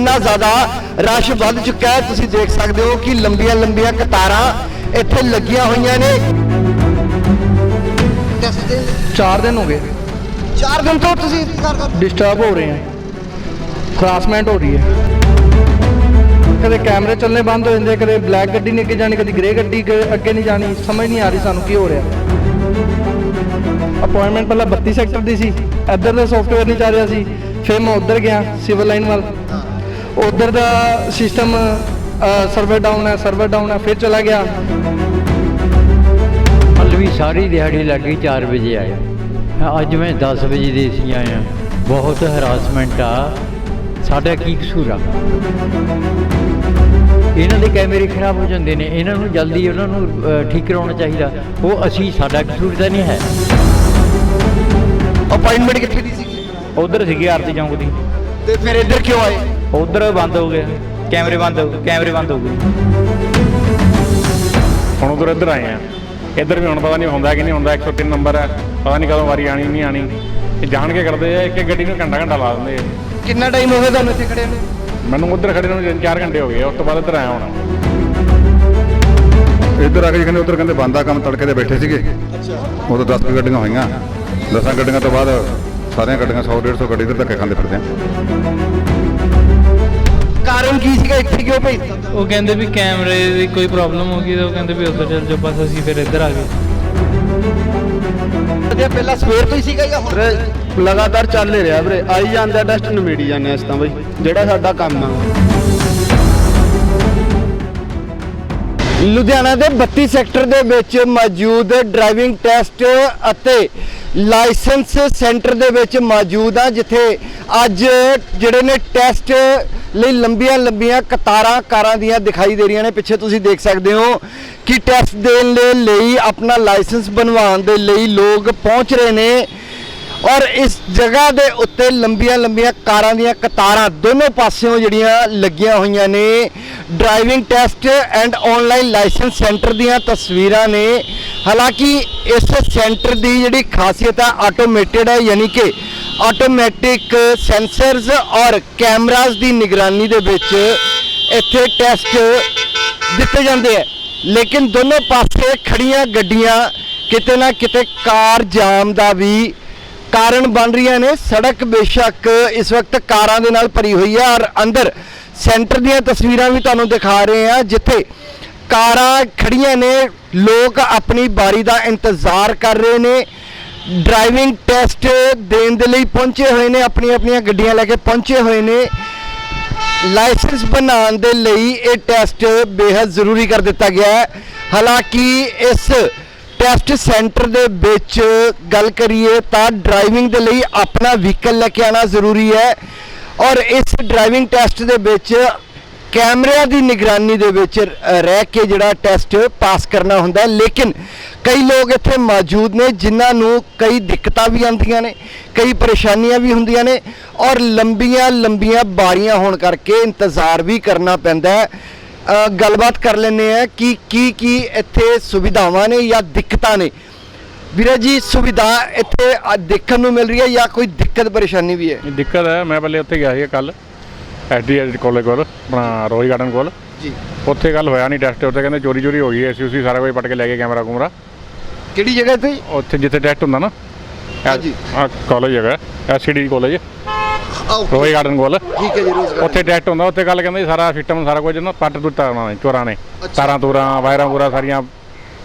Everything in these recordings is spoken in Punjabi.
ਇੰਨਾ ਜ਼ਿਆਦਾ ਰਸ਼ ਵੱਧ ਚੁੱਕਾ ਹੈ। ਤੁਸੀਂ ਦੇਖ ਸਕਦੇ ਹੋ ਕਿ ਲੰਬੀਆਂ ਲੰਬੀਆਂ ਕਤਾਰਾਂ ਇੱਥੇ ਲੱਗੀਆਂ ਹੋਈਆਂ ਨੇ। ਟੈਸਟ ਦੇ 4 ਦਿਨ ਹੋ ਗਏ। 4 ਦਿਨ ਤੋਂ ਤੁਸੀਂ ਇੰਤਜ਼ਾਰ ਕਰ ਡਿਸਟਰਬ ਹੋ? ਰਹੇ ਹੈ ਹਰਾਸਮੈਂਟ ਹੋ ਰਹੀ ਹੈ। ਕਦੇ ਕੈਮਰੇ ਚੱਲਣੇ ਬੰਦ ਹੋ ਜਾਂਦੇ ਕਦੇ ਬਲੈਕ ਗੱਡੀ ਨਹੀਂ ਅੱਗੇ ਜਾਣੀ ਕਦੀ ਗ੍ਰੇ ਗੱਡੀ ਅੱਗੇ ਨਹੀਂ ਜਾਣੀ। ਸਮਝ ਨਹੀਂ ਆ ਰਹੀ ਸਾਨੂੰ ਕੀ ਹੋ ਰਿਹਾ। ਅਪਾਇੰਟਮੈਂਟ ਪਹਿਲਾਂ 32 ਸੈਕਟਰ ਦੀ ਸੀ। ਇੱਧਰ ਦਾ ਸੌਫਟਵੇਅਰ ਨਹੀਂ ਚੱਲ ਰਿਹਾ ਸੀ। ਫਿਰ ਮੈਂ ਉੱਧਰ ਗਿਆ ਸਿਵਲ ਲਾਈਨ ਵੱਲ। ਉੱਧਰ ਦਾ ਸਿਸਟਮ ਸਰਵਰ ਡਾਊਨ ਹੈ ਸਰਵਰ ਡਾਊਨ ਹੈ ਫਿਰ ਚਲਾ ਗਿਆ। ਕੱਲ੍ਹ ਵੀ ਸਾਰੀ ਦਿਹਾੜੀ ਲੱਗੀ 4 ਵਜੇ ਆਏ। ਅੱਜ ਮੈਂ 10 ਵਜੇ ਦੇ ਸੀ ਆਇਆ। ਬਹੁਤ ਹਰਾਸਮੈਂਟ ਆ। ਸਾਡਾ ਕੀ ਕਸੂਰ ਆ? ਇਹਨਾਂ ਦੇ ਕੈਮਰੇ ਖਰਾਬ ਹੋ ਜਾਂਦੇ ਨੇ। ਇਹਨਾਂ ਨੂੰ ਜਲਦੀ ਉਹਨਾਂ ਨੂੰ ਠੀਕ ਕਰਾਉਣਾ ਚਾਹੀਦਾ। ਉਹ ਅਸੀਂ ਸਾਡਾ ਕਸੂਰ ਤਾਂ ਨਹੀਂ ਹੈ। ਅਪਾਇੰਟਮੈਂਟ ਕਿੱਥੇ ਦੀ ਸੀ? ਉਧਰ ਸੀਗੀ ਆਰਤੀ ਚੌਂਕ ਦੀ। ਤੇ ਫਿਰ ਇੱਧਰ ਕਿਉਂ ਆਏ? ਉਧਰ ਬੰਦ ਹੋ ਗਿਆ। ਕੈਮਰੇ ਬੰਦ ਹੋ ਗਏ ਕੈਮਰੇ ਬੰਦ ਹੋ ਗਏ। ਹੁਣ ਉਧਰ ਇੱਧਰ ਆਏ ਆ। ਇੱਧਰ ਵੀ ਹੁਣ ਪਤਾ ਨਹੀਂ ਹੁੰਦਾ ਕਿ ਨਹੀਂ ਹੁੰਦਾ 103 ਨੰਬਰ ਹੈ ਪਤਾ ਨਹੀਂ ਕਦੋਂ ਵਾਰੀ ਆਣੀ ਨਹੀਂ ਆਣੀ ਇਹ ਜਾਣ ਕੇ ਕਰਦੇ ਆ ਇੱਕ ਇੱਕ ਗੱਡੀ ਨੂੰ ਘੰਟਾ ਘੰਟਾ ਲਾ ਦਿੰਦੇ ਆ। ਕਿੰਨਾ ਟਾਈਮ ਹੋ ਗਿਆ ਤੁਹਾਨੂੰ ਇੱਥੇ ਖੜੇ ਨੂੰ? ਮੈਨੂੰ ਉਧਰ ਖੜੇ ਨੂੰ 4 ਘੰਟੇ ਹੋ ਗਏ ਉਸ ਤੋਂ ਬਾਅਦ ਇੱਧਰ ਆਇਆ ਹੁਣ। ਇੱਧਰ ਆ ਕੇ ਕਹਿੰਦੇ ਉੱਧਰ ਕਹਿੰਦੇ ਬੰਦਾ ਕੰਮ ਤੜਕੇ ਦੇ ਬੈਠੇ ਸੀਗੇ। ਅੱਛਾ। ਉਦੋਂ 10 ਕੁ ਗੱਡੀਆਂ ਹੋਈਆਂ। 10 ਗੱਡੀਆਂ ਤੋਂ ਬਾਅਦ ਸਾਰੀਆਂ ਗੱਡੀਆਂ 100 150 ਗੱਡੀ ਇੱਧਰ ਧੱਕੇ ਖਾਂਦੇ ਫਿਰਦੇ ਆ। ਕਾਰਨ ਕੀ ਸੀਗਾ? ਇੱਥੇ ਕਿਉਂ ਭੇਜਤਾ ਉਹ ਕਹਿੰਦੇ ਵੀ ਕੈਮਰੇ ਦੀ ਕੋਈ ਪ੍ਰੋਬਲਮ ਹੋ ਗਈ ਤੇ ਉਹ ਕਹਿੰਦੇ ਵੀ ਉੱਧਰ ਚੱਲ ਜਾਓ ਬਸ ਅਸੀਂ ਫਿਰ ਇੱਧਰ ਆ ਗਏ। ਤੇ ਪਹਿਲਾਂ ਸਵੇਰ ਤੋਂ ਹੀ ਸੀਗਾ ਜਾਂ ਹੁਣ? ਲਗਾਤਾਰ ਚੱਲ ਰਿਹਾ ਵੀਰੇ। ਆਈ ਜਾਂਦਾ ਟੈਸਟ ਨਮੇੜੀ ਜਾਂਦੇ ਅਸੀਂ ਤਾਂ ਬਈ ਜਿਹੜਾ ਸਾਡਾ ਕੰਮ ਆ। ਲੁਧਿਆਣਾ ਦੇ 32 ਸੈਕਟਰ ਦੇ ਵਿੱਚ ਮੌਜੂਦ ਡਰਾਈਵਿੰਗ ਟੈਸਟ ਅਤੇ ਲਾਇਸੈਂਸ ਸੈਂਟਰ ਦੇ ਵਿੱਚ ਮੌਜੂਦ ਆ, ਜਿੱਥੇ ਅੱਜ ਜਿਹੜੇ ਨੇ ਟੈਸਟ ਲਈ ਲੰਬੀਆਂ ਲੰਬੀਆਂ ਕਤਾਰਾਂ ਕਾਰਾਂ ਦੀਆਂ ਦਿਖਾਈ ਦੇ ਰਹੀਆਂ ਨੇ। ਪਿੱਛੇ ਤੁਸੀਂ ਦੇਖ ਸਕਦੇ ਹੋ ਕਿ ਟੈਸਟ ਦੇਣ ਦੇ ਲਈ ਆਪਣਾ ਲਾਇਸੈਂਸ ਬਣਵਾਉਣ ਦੇ ਲਈ ਲੋਕ ਪਹੁੰਚ ਰਹੇ ਨੇ। ਔਰ ਇਸ ਜਗ੍ਹਾ ਦੇ ਉੱਤੇ ਲੰਬੀਆਂ ਲੰਬੀਆਂ ਕਾਰਾਂ ਦੀਆਂ ਕਤਾਰਾਂ ਦੋਨੋਂ ਪਾਸਿਓਂ ਜਿਹੜੀਆਂ ਲੱਗੀਆਂ ਹੋਈਆਂ ਨੇ। Driving test and online licence centre ਦੀਆਂ ਤਸਵੀਰਾਂ ਨੇ। ਹਾਲਾਂਕਿ ਇਸ ਸੈਂਟਰ ਦੀ ਜਿਹੜੀ ਖਾਸੀਅਤ ਹੈ ਆਟੋਮੇਟਿਡ ਹੈ ਯਾਨੀ ਕਿ ਆਟੋਮੈਟਿਕ ਸੈਂਸਰਸ ਔਰ ਕੈਮਰਾਜ਼ ਦੀ ਨਿਗਰਾਨੀ ਦੇ ਵਿੱਚ ਇੱਥੇ ਟੈਸਟ ਦਿੱਤੇ ਜਾਂਦੇ ਆ। ਲੇਕਿਨ ਦੋਨੋਂ ਪਾਸੇ ਖੜੀਆਂ ਗੱਡੀਆਂ ਕਿਤੇ ਨਾ ਕਿਤੇ ਕਾਰ ਜਾਮ ਦਾ ਵੀ ਕਾਰਨ ਬਣ ਰਹੀਆਂ ਨੇ। ਸੜਕ ਬੇਸ਼ੱਕ ਇਸ ਵਕਤ ਕਾਰਾਂ ਦੇ ਨਾਲ ਭਰੀ ਹੋਈ ਹੈ ਔਰ ਅੰਦਰ ਸੈਂਟਰ ਦੀਆਂ ਤਸਵੀਰਾਂ ਵੀ ਤੁਹਾਨੂੰ ਦਿਖਾ ਰਹੇ ਹਾਂ, ਜਿੱਥੇ ਕਾਰਾਂ ਖੜੀਆਂ ਨੇ। ਲੋਕ ਆਪਣੀ ਬਾਰੀ ਦਾ ਇੰਤਜ਼ਾਰ ਕਰ ਰਹੇ ਨੇ। ਡਰਾਈਵਿੰਗ ਟੈਸਟ ਦੇਣ ਦੇ ਲਈ ਪਹੁੰਚੇ ਹੋਏ ਨੇ ਆਪਣੀਆਂ ਆਪਣੀਆਂ ਗੱਡੀਆਂ ਲੈ ਕੇ ਪਹੁੰਚੇ ਹੋਏ ਨੇ। ਲਾਇਸੈਂਸ ਬਣਾਉਣ ਦੇ ਲਈ ਇਹ ਟੈਸਟ ਬੇहद ਜ਼ਰੂਰੀ ਕਰ ਦਿੱਤਾ ਗਿਆ ਹੈ। ਹਾਲਾਂਕਿ ਇਸ ਟੈਸਟ ਸੈਂਟਰ ਦੇ ਵਿੱਚ ਗੱਲ ਕਰੀਏ ਤਾਂ ਡਰਾਈਵਿੰਗ ਦੇ ਲਈ ਆਪਣਾ ਵਹੀਕਲ ਲੈ ਕੇ ਆਣਾ ਜ਼ਰੂਰੀ ਹੈ। ਔਰ ਇਸ ਡਰਾਈਵਿੰਗ ਟੈਸਟ ਦੇ ਵਿੱਚ ਕੈਮਰਿਆਂ ਦੀ ਨਿਗਰਾਨੀ ਦੇ ਵਿੱਚ ਰਹਿ ਕੇ ਜਿਹੜਾ ਟੈਸਟ ਪਾਸ ਕਰਨਾ ਹੁੰਦਾ ਲੇਕਿਨ ਕਈ ਲੋਕ ਇੱਥੇ ਮੌਜੂਦ ਨੇ ਜਿਨ੍ਹਾਂ ਨੂੰ ਕਈ ਦਿੱਕਤਾਂ ਵੀ ਆਉਂਦੀਆਂ ਨੇ, ਕਈ ਪਰੇਸ਼ਾਨੀਆਂ ਵੀ ਹੁੰਦੀਆਂ ਨੇ ਔਰ ਲੰਬੀਆਂ ਲੰਬੀਆਂ ਬਾਰੀਆਂ ਹੋਣ ਕਰਕੇ ਇੰਤਜ਼ਾਰ ਵੀ ਕਰਨਾ ਪੈਂਦਾ ਹੈ। ਗੱਲਬਾਤ ਕਰ ਲੈਂਦੇ ਆ ਕਿ ਕੀ ਕੀ ਇੱਥੇ ਸੁਵਿਧਾਵਾਂ ਨੇ ਜਾਂ ਦਿੱਕਤਾਂ ਨੇ। ਵੀਰੇ ਜੀ ਸੁਵਿਧਾ ਇੱਥੇ ਦੇਖਣ ਨੂੰ ਮਿਲ ਰਹੀ ਹੈ ਜਾਂ ਕੋਈ ਦਿੱਕਤ ਪਰੇਸ਼ਾਨੀ ਵੀ ਹੈ? ਦਿੱਕਤ ਹੈ। ਮੈਂ ਪਹਿਲੇ ਉੱਥੇ ਗਿਆ ਸੀ ਕੱਲ ਐਸਡੀਐਸ ਕਾਲਜ ਕੋਲ ਆਪਣਾ ਰੋਜ਼ ਗਾਰਡਨ ਕੋਲ। ਜੀ। ਉੱਥੇ ਗੱਲ ਹੋਇਆ ਨਹੀਂ ਟੈਸਟ ਉੱਥੇ ਕਹਿੰਦੇ ਚੋਰੀ ਚੋਰੀ ਹੋ ਗਈ ਐ ਉਸੇ ਸਾਰਾ ਕੁਝ ਪਟ ਕੇ ਲੈ ਗਏ ਕੈਮਰਾ ਕੂਮਰਾ। ਕਿਹੜੀ ਜਗ੍ਹਾ ਤੇ ਉੱਥੇ ਜਿੱਥੇ ਟੈਸਟ ਹੁੰਦਾ ਨਾ ਹਾਂਜੀ। ਆ ਕਾਲਜ ਹੈਗਾ ਐਸਸੀਡੀ ਕਾਲਜ। ਰੋਜ਼ ਗਾਰਡਨ ਕੋਲ। ਠੀਕ ਹੈ ਜੀ ਰੋਜ਼ਗਾਰ ਉੱਥੇ ਟੈਸਟ ਹੁੰਦਾ ਉੱਥੇ ਗੱਲ ਕਹਿੰਦੇ ਸਾਰਾ ਸਿਸਟਮ ਸਾਰਾ ਕੁਝ ਨਾ ਪੱਟ ਦਿੱਤਾ ਉਹਨਾਂ ਨੇ ਚੋਰਾਂ ਨੇ। ਤਾਰਾਂ ਤੂਰਾਂ ਵਾਇਰਾਂ ਵੂਰਾਂ ਸਾਰੀਆਂ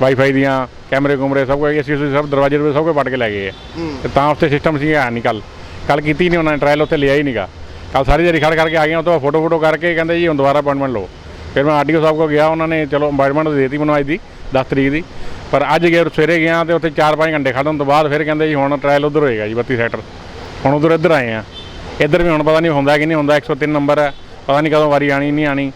ਵਾਈਫਾਈ ਦੀਆਂ ਕੈਮਰੇ ਕੁਮਰੇ ਸਭ ਕੁਝ ਅਸੀਂ ਸਭ ਦਰਵਾਜ਼ੇ ਦੇ ਸਭ ਕੁਝ ਪੱਟ ਕੇ ਲੈ ਗਏ ਆ। ਤੇ ਤਾਂ ਉੱਥੇ ਸਿਸਟਮ ਸੀ ਹੈ ਨਹੀਂ ਕੱਲ ਕੱਲ ਕੀਤੀ ਨਹੀਂ ਉਹਨਾਂ ਨੇ ਟ੍ਰਾਇਲ ਉੱਥੇ ਲਿਆ ਹੀ ਨਹੀਂਗਾ ਕੱਲ ਸਾਰੀ ਦਿਹਾੜੀ ਖੜ ਕਰਕੇ ਆ ਗਏ ਉਹ ਤੋਂ ਫੋਟੋ ਫੋਟੋ ਕਰਕੇ ਕਹਿੰਦੇ ਜੀ ਹੁਣ ਦੁਬਾਰਾ ਅਪਾਇੰਟਮੈਂਟ ਲਓ। ਫਿਰ ਮੈਂ ਆਰਡੀਓ ਸਾਹਿਬ ਕੋਲ ਗਿਆ ਉਹਨਾਂ ਨੇ ਚਲੋ ਅਪਾਇੰਟਮੈਂਟ ਦੇ ਦਿੱਤੀ ਮੈਨੂੰ ਅੱਜ ਦੀ 10 ਤਰੀਕ ਦੀ। ਪਰ ਅੱਜ ਗਏ ਸਵੇਰੇ ਗਿਆ ਤੇ ਉੱਥੇ 4-5 ਘੰਟੇ ਖੜਨ ਤੋਂ ਬਾਅਦ ਫਿਰ ਕਹਿੰਦੇ ਜੀ ਹੁਣ ਟ੍ਰਾਇਲ ਉਧਰ ਹੋਏਗਾ ਜੀ 32 ਸੈਕਟਰ ਹੁਣ ਉਧਰ ਇੱਧਰ ਆਏ ਆ। ਇੱਧਰ ਵੀ ਹੁਣ ਪਤਾ ਨਹੀਂ ਹੁੰਦਾ ਕਿ ਨਹੀਂ ਹੁੰਦਾ 103 ਨੰਬਰ ਹੈ ਪਤਾ ਨਹੀਂ ਕਦੋਂ ਵਾਰੀ ਆਣੀ ਨਹੀਂ ਆਣੀ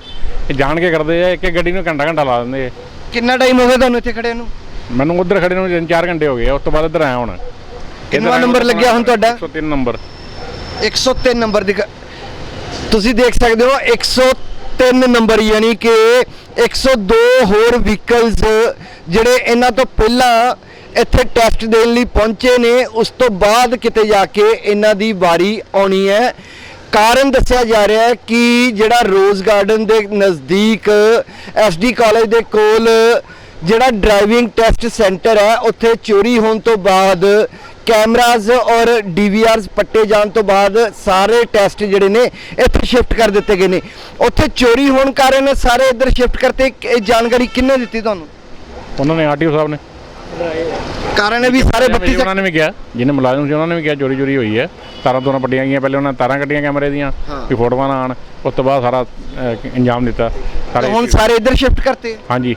ਇਹ ਜਾਣ ਕੇ ਕਰਦੇ ਆ ਇੱਕ ਇੱਕ ਗੱਡੀ ਨੂੰ ਘੰਟਾ ਘੰਟਾ ਲਾ ਦਿੰਦੇ ਆ। ਕਿੰਨਾ ਟਾਈਮ ਹੋ ਗਿਆ ਤੁਹਾਨੂੰ ਇੱਥੇ ਖੜੇ ਨੂੰ? ਮੈਨੂੰ ਉਧਰ ਖੜੇ ਨੂੰ 3-4 ਘੰਟੇ ਹੋ ਗਏ ਉਸ ਤੋਂ ਬਾਅਦ ਇੱਧਰ ਆਇਆ ਹੁਣ। ਕਿੰਨਵਾਂ ਨੰਬਰ ਲੱਗਿਆ ਹੁਣ ਤੁਹਾਡਾ? 103 ਨੰਬਰ। 103 ਨੰਬਰ ਦੀ ਗ- ਤੁਸੀਂ ਦੇਖ ਸਕਦੇ ਹੋ 103 ਨੰਬਰ ਯਾਨੀ ਕਿ 102 ਹੋਰ ਵਹੀਕਲਸ ਜਿਹੜੇ ਇਹਨਾਂ ਤੋਂ ਪਹਿਲਾਂ ਇੱਥੇ ਟੈਸਟ ਦੇਣ ਲਈ ਪਹੁੰਚੇ ਨੇ। ਉਸ ਤੋਂ ਬਾਅਦ ਕਿਤੇ ਜਾ ਕੇ ਇਹਨਾਂ ਦੀ ਵਾਰੀ ਆਉਣੀ ਹੈ। ਕਾਰਨ ਦੱਸਿਆ ਜਾ ਰਿਹਾ ਹੈ ਕਿ ਜਿਹੜਾ ਰੋਜ਼ ਗਾਰਡਨ ਦੇ ਨਜ਼ਦੀਕ ਐਸਡੀ ਕਾਲਜ ਦੇ ਕੋਲ ਜਿਹੜਾ ਡਰਾਈਵਿੰਗ ਟੈਸਟ ਸੈਂਟਰ ਹੈ, ਉੱਥੇ ਚੋਰੀ ਹੋਣ ਤੋਂ ਬਾਅਦ ਕੈਮਰਾਜ਼ ਔਰ ਡੀਵੀਆਰਸ ਪੱਟੇ ਜਾਣ ਤੋਂ ਬਾਅਦ ਸਾਰੇ ਟੈਸਟ ਜਿਹੜੇ ਨੇ, ਇੱਥੇ ਸ਼ਿਫਟ ਕਰ ਦਿੱਤੇ ਗਏ ਨੇ। ਉੱਥੇ ਚੋਰੀ ਹੋਣ ਕਾਰਨ ਸਾਰੇ ਇੱਧਰ ਸ਼ਿਫਟ ਕਰਤੇ। ਇਹ ਜਾਣਕਾਰੀ ਕਿੰਨੇ ਦਿੱਤੀ ਤੁਹਾਨੂੰ? ਉਹਨਾਂ ਨੇ ਆਰਟੀਓ ਸਾਹਿਬ ਨੇ। ਕਾਰਨ ਇਹ ਵੀ ਸਾਰੇ ਬੱਤੀ ਉਹਨਾਂ ਨੇ ਵੀ ਕਿਹਾ ਜਿਹਨੇ ਮੁਲਾਜ਼ਮ ਸੀ ਉਹਨਾਂ ਨੇ ਵੀ ਕਿਹਾ ਚੋਰੀ ਚੋਰੀ ਹੋਈ ਹੈ। ਤਾਰਾਂ ਤੋਰਾਂ ਪੱਟੀਆਂ ਗਈਆਂ ਪਹਿਲੇ ਉਹਨਾਂ ਨੇ ਤਾਰਾਂ ਕੱਟੀਆਂ ਕੈਮਰੇ ਦੀਆਂ ਵੀ ਫੋਟੋਆਂ ਨਾ ਆਣ ਉਸ ਤੋਂ ਬਾਅਦ ਸਾਰਾ ਇੰਜਾਮ ਦਿੱਤਾ। ਸਾਰੇ ਹੁਣ ਸਾਰੇ ਇੱਧਰ ਸ਼ਿਫਟ ਕਰਤੇ। ਹਾਂਜੀ।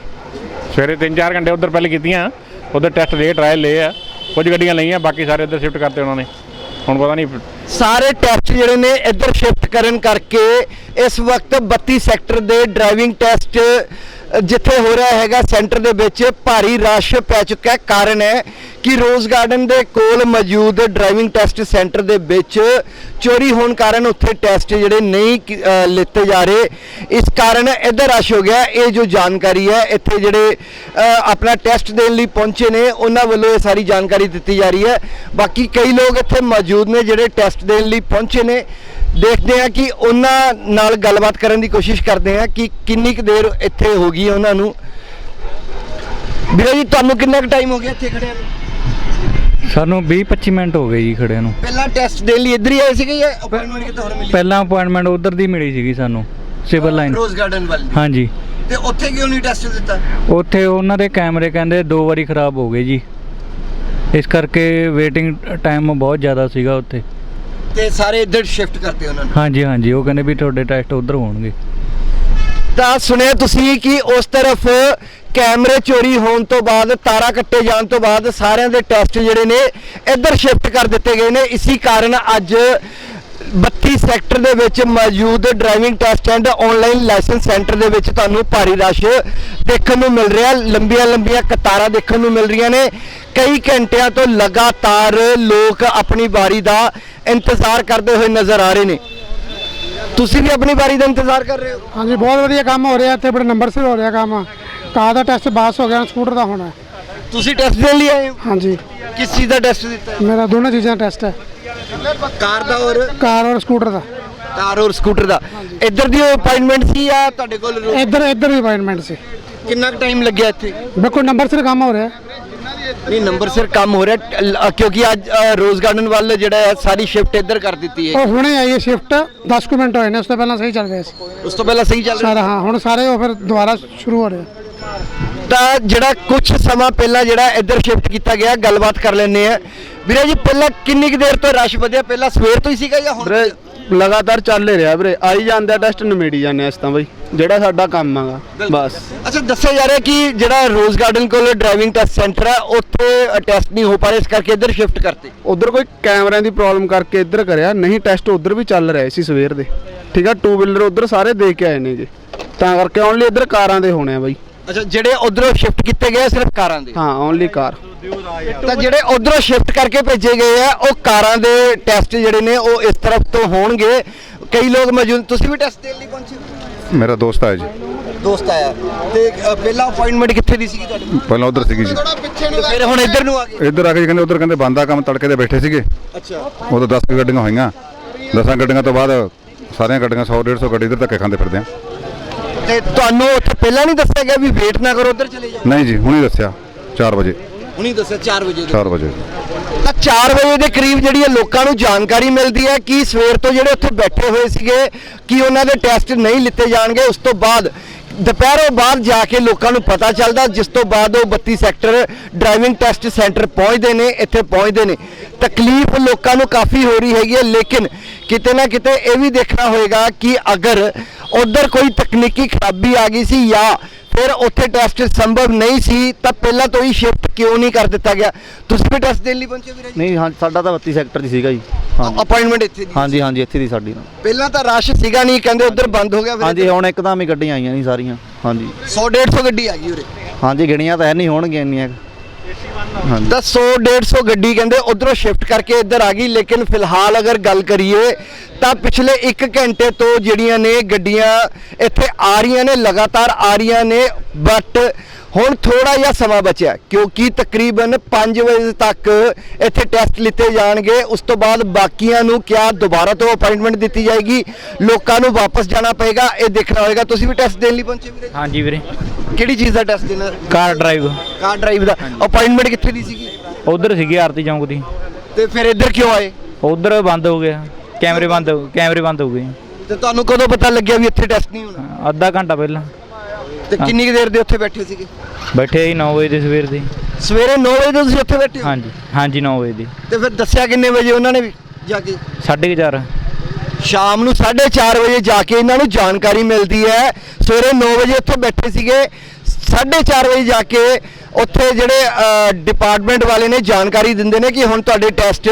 ਸਵੇਰੇ 3-4 ਘੰਟੇ ਉਧਰ ਪਹਿਲੇ ਕੀਤੀਆਂ ਉਧਰ ਟੈਸਟ ਲਏ ਟਰਾਇਲ ਲਏ ਆ ਕੁਝ ਗੱਡੀਆਂ ਲਈਆਂ ਬਾਕੀ ਸਾਰੇ ਇੱਧਰ ਸ਼ਿਫਟ ਕਰਤੇ ਉਹਨਾਂ ਨੇ। ਹੁਣ ਪਤਾ ਨਹੀਂ ਸਾਰੇ ਟੈਸਟ ਜਿਹੜੇ ਨੇ ਇੱਧਰ ਸ਼ਿਫਟ ਕਰਨ ਕਰਕੇ ਇਸ ਵਕਤ 32 ਸੈਕਟਰ ਦੇ ਡਰਾਈਵਿੰਗ ਟੈਸਟ ਜਿੱਥੇ ਹੋ ਰਿਹਾ ਹੈਗਾ ਸੈਂਟਰ ਦੇ ਵਿੱਚ ਭਾਰੀ ਰਸ਼ ਪੈ ਚੁੱਕਾ ਹੈ। ਕਾਰਨ ਹੈ ਕਿ ਰੋਜ਼ ਗਾਰਡਨ ਦੇ ਕੋਲ ਮੌਜੂਦ ਡਰਾਈਵਿੰਗ ਟੈਸਟ ਸੈਂਟਰ ਦੇ ਵਿੱਚ ਚੋਰੀ ਹੋਣ ਕਾਰਨ ਉੱਥੇ ਟੈਸਟ ਜਿਹੜੇ ਨਹੀਂ ਲਿੱਤੇ ਜਾ ਰਹੇ? ਇਸ ਕਾਰਨ ਇੱਧਰ ਰਸ਼ ਹੋ ਗਿਆ। ਇਹ ਜੋ ਜਾਣਕਾਰੀ ਹੈ, ਇੱਥੇ ਜਿਹੜੇ ਆਪਣਾ ਟੈਸਟ ਦੇਣ ਲਈ ਪਹੁੰਚੇ ਨੇ, ਉਹਨਾਂ ਵੱਲੋਂ ਇਹ ਸਾਰੀ ਜਾਣਕਾਰੀ ਦਿੱਤੀ ਜਾ ਰਹੀ ਹੈ। ਬਾਕੀ ਕਈ ਲੋਕ ਇੱਥੇ ਮੌਜੂਦ ਨੇ ਜਿਹੜੇ ਟੈਸਟ ਦੇਣ ਲਈ ਪਹੁੰਚੇ ਨੇ। ਦੇਖਦੇ ਆ ਕਿ ਉਹਨਾਂ ਨਾਲ ਗੱਲਬਾਤ ਕਰਨ ਦੀ ਕੋਸ਼ਿਸ਼ ਕਰਦੇ ਆ ਕਿ ਕਿੰਨੀ ਕੁ ਦੇਰ ਇੱਥੇ ਹੋ ਗਈ ਹੈ ਉਹਨਾਂ ਨੂੰ। ਵੀਰੇ ਜੀ, ਤੁਹਾਨੂੰ ਕਿੰਨਾ ਕੁ ਟਾਈਮ ਹੋ ਗਿਆ ਇੱਥੇ ਖੜਿਆਂ ਨੂੰ? ਸਾਨੂੰ 20-25 ਮਿੰਟ ਹੋ ਗਏ ਜੀ ਖੜਿਆਂ ਨੂੰ। ਪਹਿਲਾਂ ਟੈਸਟ ਦੇਣ ਲਈ ਇੱਧਰ ਹੀ ਆਏ ਸੀਗੇ ਜਾਂ ਅਪਾਇੰਟਮੈਂਟ ਕਿਤੇ ਹੋਰ ਮਿਲੀ? ਪਹਿਲਾਂ ਅਪਾਇੰਟਮੈਂਟ ਉਧਰ ਦੀ ਮਿਲੀ ਸੀਗੀ ਸਾਨੂੰ ਸਿਵਲ ਲਾਈਨ ਰੋਜ਼ ਗਾਰਡਨ ਵੱਲ ਹਾਂਜੀ। ਤੇ ਉੱਥੇ ਕਿਉਂ ਨਹੀਂ ਟੈਸਟ ਦਿੱਤਾ? ਉੱਥੇ ਉਹਨਾਂ ਦੇ ਕੈਮਰੇ ਕਹਿੰਦੇ ਦੋ ਵਾਰੀ ਖਰਾਬ ਹੋ ਗਏ ਜੀ। ਇਸ ਕਰਕੇ ਵੇਟਿੰਗ ਟਾਈਮ ਬਹੁਤ ਜ਼ਿਆਦਾ ਸੀਗਾ ਉੱਥੇ। ਤੇ ਸਾਰੇ ਇੱਧਰ ਸ਼ਿਫਟ ਕਰਤੇ ਉਹਨਾਂ ਨੇ? ਹਾਂਜੀ ਹਾਂਜੀ। ਉਹ ਕਹਿੰਦੇ ਵੀ ਤੁਹਾਡੇ ਟੈਸਟ ਉਧਰ ਹੋਣਗੇ। ਤਾਂ ਸੁਣਿਆ ਤੁਸੀਂ ਕਿ ਉਸ ਤਰਫ ਕੈਮਰੇ ਚੋਰੀ ਹੋਣ ਤੋਂ ਬਾਅਦ, ਤਾਰਾ ਕੱਟੇ ਜਾਣ ਤੋਂ ਬਾਅਦ ਸਾਰਿਆਂ ਦੇ ਟੈਸਟ ਜਿਹੜੇ ਨੇ ਇੱਧਰ ਸ਼ਿਫਟ ਕਰ ਦਿੱਤੇ ਗਏ ਨੇ। ਇਸੇ ਕਾਰਨ ਅੱਜ 32 ਸੈਕਟਰ ਦੇ ਵਿੱਚ ਮੌਜੂਦ driving test and online licence centre ਦੇ ਵਿੱਚ ਤੁਹਾਨੂੰ ਭਾਰੀ ਰਸ਼ ਦੇਖਣ ਨੂੰ ਮਿਲ ਰਿਹਾ। ਲੰਬੀਆਂ ਲੰਬੀਆਂ ਕਤਾਰਾਂ ਦੇਖਣ ਨੂੰ ਮਿਲ ਰਹੀਆਂ ਨੇ। ਕਈ ਘੰਟਿਆਂ ਤੋਂ ਲਗਾਤਾਰ ਲੋਕ ਆਪਣੀ ਵਾਰੀ ਦਾ ਇੰਤਜ਼ਾਰ ਕਰਦੇ ਹੋਏ ਨਜ਼ਰ ਆ ਰਹੇ ਨੇ। ਤੁਸੀਂ ਵੀ ਆਪਣੀ ਵਾਰੀ ਦਾ ਇੰਤਜ਼ਾਰ ਕਰ ਰਹੇ ਹੋ? ਹਾਂਜੀ, ਬਹੁਤ ਵਧੀਆ ਕੰਮ ਹੋ ਰਿਹਾ। ਇੱਥੇ ਬੜੇ ਨੰਬਰ ਸਿਰ ਹੋ ਰਿਹਾ ਕੰਮ। ਕਾਰ ਦਾ ਟੈਸਟ ਪਾਸ ਹੋ ਗਿਆ ਸਕੂਟਰ ਦਾ ਹੋਣਾ। ਹੈ। ਤੁਸੀਂ ਟੈਸਟ ਦੇਣ ਲਈ ਆਏ ਹੋ? ਹਾਂਜੀ। ਕਿਸ ਚੀਜ਼ ਦਾ ਟੈਸਟ ਦਿੱਤਾ? ਮੇਰਾ ਦੋਨੋਂ ਚੀਜ਼ਾਂ ਟੈਸਟ ਹੈ। ਕਾਰ ਦਾ ਔਰ ਕਾਰ ਔਰ ਸਕੂਟਰ ਦਾ। ਕਾਰ ਔਰ ਸਕੂਟਰ ਦਾ। ਇੱਧਰ ਦੀ ਅਪਾਇੰਟਮੈਂਟ ਸੀ ਜਾਂ ਤੁਹਾਡੇ ਕੋਲ ਰੋ- ਇੱਧਰ ਇੱਧਰ ਵੀ ਅਪਾਇੰਟਮੈਂਟ ਸੀ। ਕਿੰਨਾ ਕੁ ਟਾਈਮ ਲੱਗਿਆ ਇੱਥੇ? ਬਿਲਕੁਲ ਨੰਬਰ ਸਿਰ ਕੰਮ ਹੋ ਰਿਹਾ ਨਹੀਂ ਨੰਬਰ ਸਿਰ ਕੰਮ ਹੋ ਰਿਹਾ ਟ- ਲ- ਕਿਉਂਕਿ ਅੱਜ ਅ, ਰੋਜ਼ ਗਾਰਡਨ ਵੱਲ ਜਿਹੜਾ ਹੈ ਸਾਰੀ ਸ਼ਿਫਟ ਇੱਧਰ ਕਰ ਦਿੱਤੀ ਹੈ। ਉਹ ਹੁਣੇ ਆਈ ਹੈ ਸ਼ਿਫਟ 10 ਕੁ ਮਿੰਟ ਹੋਏ ਨੇ ਉਸ ਤੋਂ ਪਹਿਲਾਂ ਸਹੀ ਚੱਲ ਰਿਹਾ ਸੀ। ਉਸ ਤੋਂ ਪਹਿਲਾਂ ਸਹੀ ਚੱਲ ਰਿਹਾ ਸਾਰਾ ਹਾਂ ਹੁਣ ਸਾਰੇ ਉਹ ਫਿਰ ਦੁਬਾਰਾ ਸ਼ੁਰੂ ਹੋ ਰਿਹਾ ਤਾਂ ਜਿਹੜਾ ਕੁਝ ਸਮਾਂ ਪਹਿਲਾਂ ਜਿਹੜਾ ਇੱਧਰ ਸ਼ਿਫਟ ਕੀਤਾ ਗਿਆ ਗੱਲਬਾਤ ਕਰ ਲੈਂਦੇ ਆ ਵੀਰੇ ਜੀ ਪਹਿਲਾਂ ਕਿੰਨੀ ਕੁ ਦੇਰ ਤੋਂ ਰਸ਼ ਵਧਿਆ? ਪਹਿਲਾਂ ਸਵੇਰ ਤੋਂ ਹੀ ਸੀਗਾ ਜਾਂ ਹੁਣ? ਵੀਰੇ ਲਗਾਤਾਰ ਚੱਲ ਹੀ ਰਿਹਾ ਵੀਰੇ। ਆਈ ਜਾਂਦੇ ਟੈਸਟ ਨਿਮੇੜੀ ਜਾਂਦੇ ਅਸੀਂ ਤਾਂ ਬਈ। ਜਿਹੜਾ ਸਾਡਾ ਕੰਮ ਹੈਗਾ ਬਸ। ਅੱਛਾ ਦੱਸਿਆ ਜਾ ਰਿਹਾ ਕਿ ਜਿਹੜਾ ਰੋਜ਼ ਗਾਰਡਨ ਕੋਲ ਡਰਾਈਵਿੰਗ ਟੈਸਟ ਸੈਂਟਰ ਹੈ ਉੱਥੇ ਟੈਸਟ ਨਹੀਂ ਹੋ ਪਾ ਰਿਹਾ ਇਸ ਕਰਕੇ ਇੱਧਰ ਸ਼ਿਫਟ ਕਰਤੇ। ਉਧਰ ਕੋਈ ਕੈਮਰਿਆਂ ਦੀ ਪ੍ਰੋਬਲਮ ਕਰਕੇ ਇੱਧਰ ਕਰਿਆ। ਨਹੀਂ ਟੈਸਟ ਉਧਰ ਵੀ ਚੱਲ ਰਹੇ ਸੀ ਸਵੇਰ ਦੇ। ਠੀਕ ਆ ਟੂ ਵੀਲਰ ਉਧਰ ਸਾਰੇ ਦੇ ਕੇ ਆਏ ਨੇ ਜੀ। ਤਾਂ ਕਰਕੇ ਓਨਲੀ ਇੱਧਰ ਕਾਰਾਂ ਦੇ ਹੋਣੇ ਆ ਬਈ। ਅੱਛਾ ਜਿਹੜੇ ਉਧਰੋਂ ਸ਼ਿਫਟ ਕੀਤੇ ਗਏ ਆ ਸਿਰਫ ਕਾਰਾਂ ਦੇ? ਹਾਂ ਓਨਲੀ ਕਾਰ। ਤਾਂ ਜਿਹੜੇ ਉਧਰੋਂ ਸ਼ਿਫਟ ਕਰਕੇ ਭੇਜੇ ਗਏ ਆ ਉਹ ਕਾਰਾਂ ਦੇ ਟੈਸਟ ਜਿਹੜੇ ਨੇ ਉਹ ਇਸ ਤਰਫ ਤੋਂ ਹੋਣਗੇ। ਕਈ ਲੋਕ ਮੌਜੂਦ ਤੁਸੀਂ ਵੀ ਟੈਸਟ ਦੇਣ ਲਈ ਪਹੁੰਚੇ ਹੋ? ਮੇਰਾ ਦੋਸਤ ਹੈ ਜੀ। ਦੋਸਤ ਆਇਆ। ਤੇ ਅ, ਪਹਿਲਾਂ ਅਪਾਇੰਟਮੈਂਟ ਕਿੱਥੇ ਦੀ ਸੀਗੀ ਤੁਹਾਡੀ? ਪਹਿਲਾਂ ਉਧਰ ਸੀਗੀ ਜੀ। ਤੇ ਫਿਰ ਹੁਣ ਇੱਧਰ ਨੂੰ ਆ ਗਏ? ਇੱਧਰ ਆ ਕੇ ਜੀ ਕਹਿੰਦੇ ਉਧਰ ਕਹਿੰਦੇ ਬੰਦਾ ਕੰਮ ਤੜਕੇ ਦੇ ਬੈਠੇ ਸੀਗੇ। ਅੱਛਾ। ਉਦੋਂ 10 ਕੁ ਗੱਡੀਆਂ ਹੋਈਆਂ। 10 ਗੱਡੀਆਂ ਤੋਂ ਬਾਅਦ ਸਾਰੀਆਂ ਗੱਡੀਆਂ 100 150 ਗੱਡੀ ਇੱਧਰ ਧੱਕੇ ਖਾਂਦੇ ਫਿਰਦੇ ਆ। ਤੇ ਤੁਹਾਨੂੰ ਉੱਥੇ ਪਹਿਲਾਂ ਨਹੀਂ ਦੱਸਿਆ ਗਿਆ ਵੀ ਵੇਟ ਨਾ ਕਰੋ ਉੱਧਰ ਚਲੇ ਜਾਓ। ਨਹੀਂ ਜੀ ਹੁਣੀ ਦੱਸਿਆ 4 ਵਜੇ। ਹੁਣੀ ਦੱਸਿਆ 4 ਵਜੇ 4 ਵਜੇ ਤਾਂ 4 ਵਜੇ ਦੇ ਕਰੀਬ ਜਿਹੜੀ ਹੈ ਲੋਕਾਂ ਨੂੰ ਜਾਣਕਾਰੀ ਮਿਲਦੀ ਹੈ ਕਿ ਸਵੇਰ ਤੋਂ ਜਿਹੜੇ ਉੱਥੇ ਬੈਠੇ ਹੋਏ ਸੀਗੇ ਕਿ ਉਹਨਾਂ ਦੇ ਟੈਸਟ ਨਹੀਂ ਲਿੱਤੇ ਜਾਣਗੇ ਉਸ ਤੋਂ ਬਾਅਦ ਦੁਪਹਿਰੋਂ ਬਾਅਦ ਜਾ ਕੇ ਲੋਕਾਂ ਨੂੰ ਪਤਾ ਚੱਲਦਾ ਜਿਸ ਤੋਂ ਬਾਅਦ ਉਹ 32 ਸੈਕਟਰ ਡਰਾਈਵਿੰਗ ਟੈਸਟ ਸੈਂਟਰ ਪਹੁੰਚਦੇ ਨੇ ਇੱਥੇ ਪਹੁੰਚਦੇ ਨੇ। ਤਕਲੀਫ ਲੋਕਾਂ ਨੂੰ ਕਾਫੀ ਹੋ ਰਹੀ ਹੈਗੀ ਹੈ ਲੇਕਿਨ ਕਿਤੇ ਨਾ ਕਿਤੇ ਇਹ ਵੀ ਦੇਖਣਾ ਹੋਏਗਾ ਕਿ ਅਗਰ ਉਧਰ ਕੋਈ ਤਕਨੀਕੀ ਖਰਾਬੀ ਆ ਗਈ ਸੀ ਜਾਂ ਫਿਰ ਉੱਥੇ ਟੈਸਟ ਸੰਭਵ ਨਹੀਂ ਸੀ ਤਾਂ ਪਹਿਲਾਂ ਤੋਂ ਹੀ ਸ਼ਿਫਟ ਕਿਉਂ ਨਹੀਂ ਕਰ ਦਿੱਤਾ ਗਿਆ? ਤੁਸੀਂ ਵੀ ਟੈਸਟ ਦੇਣ ਲਈ ਪਹੁੰਚੇ ਵੀਰੇ ਜੀ? ਨਹੀਂ ਹਾਂ ਸਾਡਾ ਤਾਂ 32 ਸੈਕਟਰ ਦੀ ਸੀਗਾ ਜੀ। ਹਾਂਜੀ ਅਪਾਇੰਟਮੈਂਟ ਇੱਥੇ ਦੀ। ਹਾਂਜੀ ਹਾਂਜੀ ਇੱਥੇ ਦੀ ਸਾਡੀ। ਪਹਿਲਾਂ ਤਾਂ ਰਸ਼ ਸੀਗਾ ਨਹੀਂ ਕਹਿੰਦੇ ਉਧਰ ਬੰਦ ਹੋ ਗਿਆ ਫਿਰ ਹਾਂਜੀ ਹੁਣ ਇੱਕਦਮ ਹੀ ਗੱਡੀਆਂ ਆਈਆਂ ਨਹੀਂ ਸਾਰੀਆਂ। ਹਾਂਜੀ। 100 150 ਗੱਡੀ ਆ ਗਈ ਉਰੇ। ਹਾਂਜੀ ਗਿਣੀਆਂ ਤਾਂ ਹੈ ਨਹੀਂ ਹੋਣਗੀਆਂ ਇੰਨੀਆਂ। ਤਾਂ 100 150 ਗੱਡੀ ਕਹਿੰਦੇ ਉਧਰੋਂ ਸ਼ਿਫਟ ਕਰਕੇ ਇੱਧਰ ਆ ਗਈ ਲੇਕਿਨ ਫਿਲਹਾਲ ਅਗਰ ਗੱਲ ਕਰੀਏ ਤਾਂ ਪਿਛਲੇ 1 ਘੰਟੇ ਤੋਂ ਜਿਹੜੀਆਂ ਨੇ ਗੱਡੀਆਂ ਇੱਥੇ ਆ ਰਹੀਆਂ ਨੇ ਲਗਾਤਾਰ ਆ ਰਹੀਆਂ ਨੇ ਬਟ ਹੁਣ ਥੋੜਾ ਜਿਹਾ ਸਮਾਂ ਬਚਿਆ ਕਿਉਂਕਿ ਤਕਰੀਬਨ 5 ਵਜੇ ਤੱਕ ਇੱਥੇ ਟੈਸਟ ਲਿੱਤੇ ਜਾਣਗੇ। ਉਸ ਤੋਂ ਬਾਅਦ ਬਾਕੀਆਂ ਨੂੰ ਕਿਆ ਦੁਬਾਰਾ ਤੋਂ ਅਪਾਇੰਟਮੈਂਟ ਦਿੱਤੀ ਜਾਏਗੀ ਲੋਕਾਂ ਨੂੰ ਵਾਪਸ ਜਾਣਾ ਪਏਗਾ ਇਹ ਦੇਖਣਾ ਹੋਏਗਾ। ਤੁਸੀਂ ਵੀ ਟੈਸਟ ਦੇਣ ਲਈ ਪਹੁੰਚੇ ਵੀਰੇ? ਹਾਂਜੀ ਵੀਰੇ। ਕਿਹੜੀ ਚੀਜ਼ ਦਾ ਟੈਸਟ ਦੇਣਾ? ਕਾਰ ਡਰਾਈਵ ਕਾਰ ਡਰਾਈਵ ਦਾ। ਅਪਾਇੰਟਮੈਂਟ ਕਿੱਥੇ ਦੀ ਸੀਗੀ? ਉਧਰ ਸੀਗੀ ਆਰਤੀ ਚੌਂਕ ਦੀ। ਤੇ ਫਿਰ ਇੱਧਰ ਕਿਉਂ ਆਏ? ਉਧਰ ਬੰਦ ਹੋ ਗਿਆ। ਕੈਮਰੇ ਬੰਦ ਹੋ ਕੈਮਰੇ ਬੰਦ ਹੋ ਗਏ। ਤੇ ਤੁਹਾਨੂੰ ਕਦੋਂ ਪਤਾ ਲੱਗਿਆ ਵੀ ਇੱਥੇ ਟੈਸਟ ਨਹੀਂ ਹੋਣਾ? ਅੱਧਾ ਘੰਟਾ ਪਹਿਲਾਂ। ਤੇ ਕਿੰਨੀ ਕੁ ਦੇਰ ਦੇ ਉੱਥੇ ਬੈਠੇ ਸੀਗੇ? ਬੈਠੇ ਸੀ 9 ਵਜੇ ਦੇ ਸਵੇਰ ਦੇ। ਸਵੇਰੇ 9 ਵਜੇ ਤੋਂ ਤੁਸੀਂ ਉੱਥੇ ਬੈਠੇ ਹੋ? ਹਾਂਜੀ ਹਾਂਜੀ 9 ਵਜੇ ਦੀ। ਤੇ ਫਿਰ ਦੱਸਿਆ ਕਿੰਨੇ ਵਜੇ ਉਹਨਾਂ ਨੇ ਵੀ ਜਾ ਕੇ? 4:30 ਸ਼ਾਮ ਨੂੰ 4:30 ਵਜੇ ਜਾ ਕੇ ਇਹਨਾਂ ਨੂੰ ਜਾਣਕਾਰੀ ਮਿਲਦੀ ਹੈ। ਸਵੇਰੇ 9 ਵਜੇ ਉੱਥੇ ਬੈਠੇ ਸੀਗੇ। 4:30 ਵਜੇ ਜਾ ਕੇ ਉੱਥੇ ਜਿਹੜੇ ਡਿਪਾਰਟਮੈਂਟ ਵਾਲੇ ਨੇ ਜਾਣਕਾਰੀ ਦਿੰਦੇ ਨੇ ਕਿ ਹੁਣ ਤੁਹਾਡੇ ਟੈਸਟ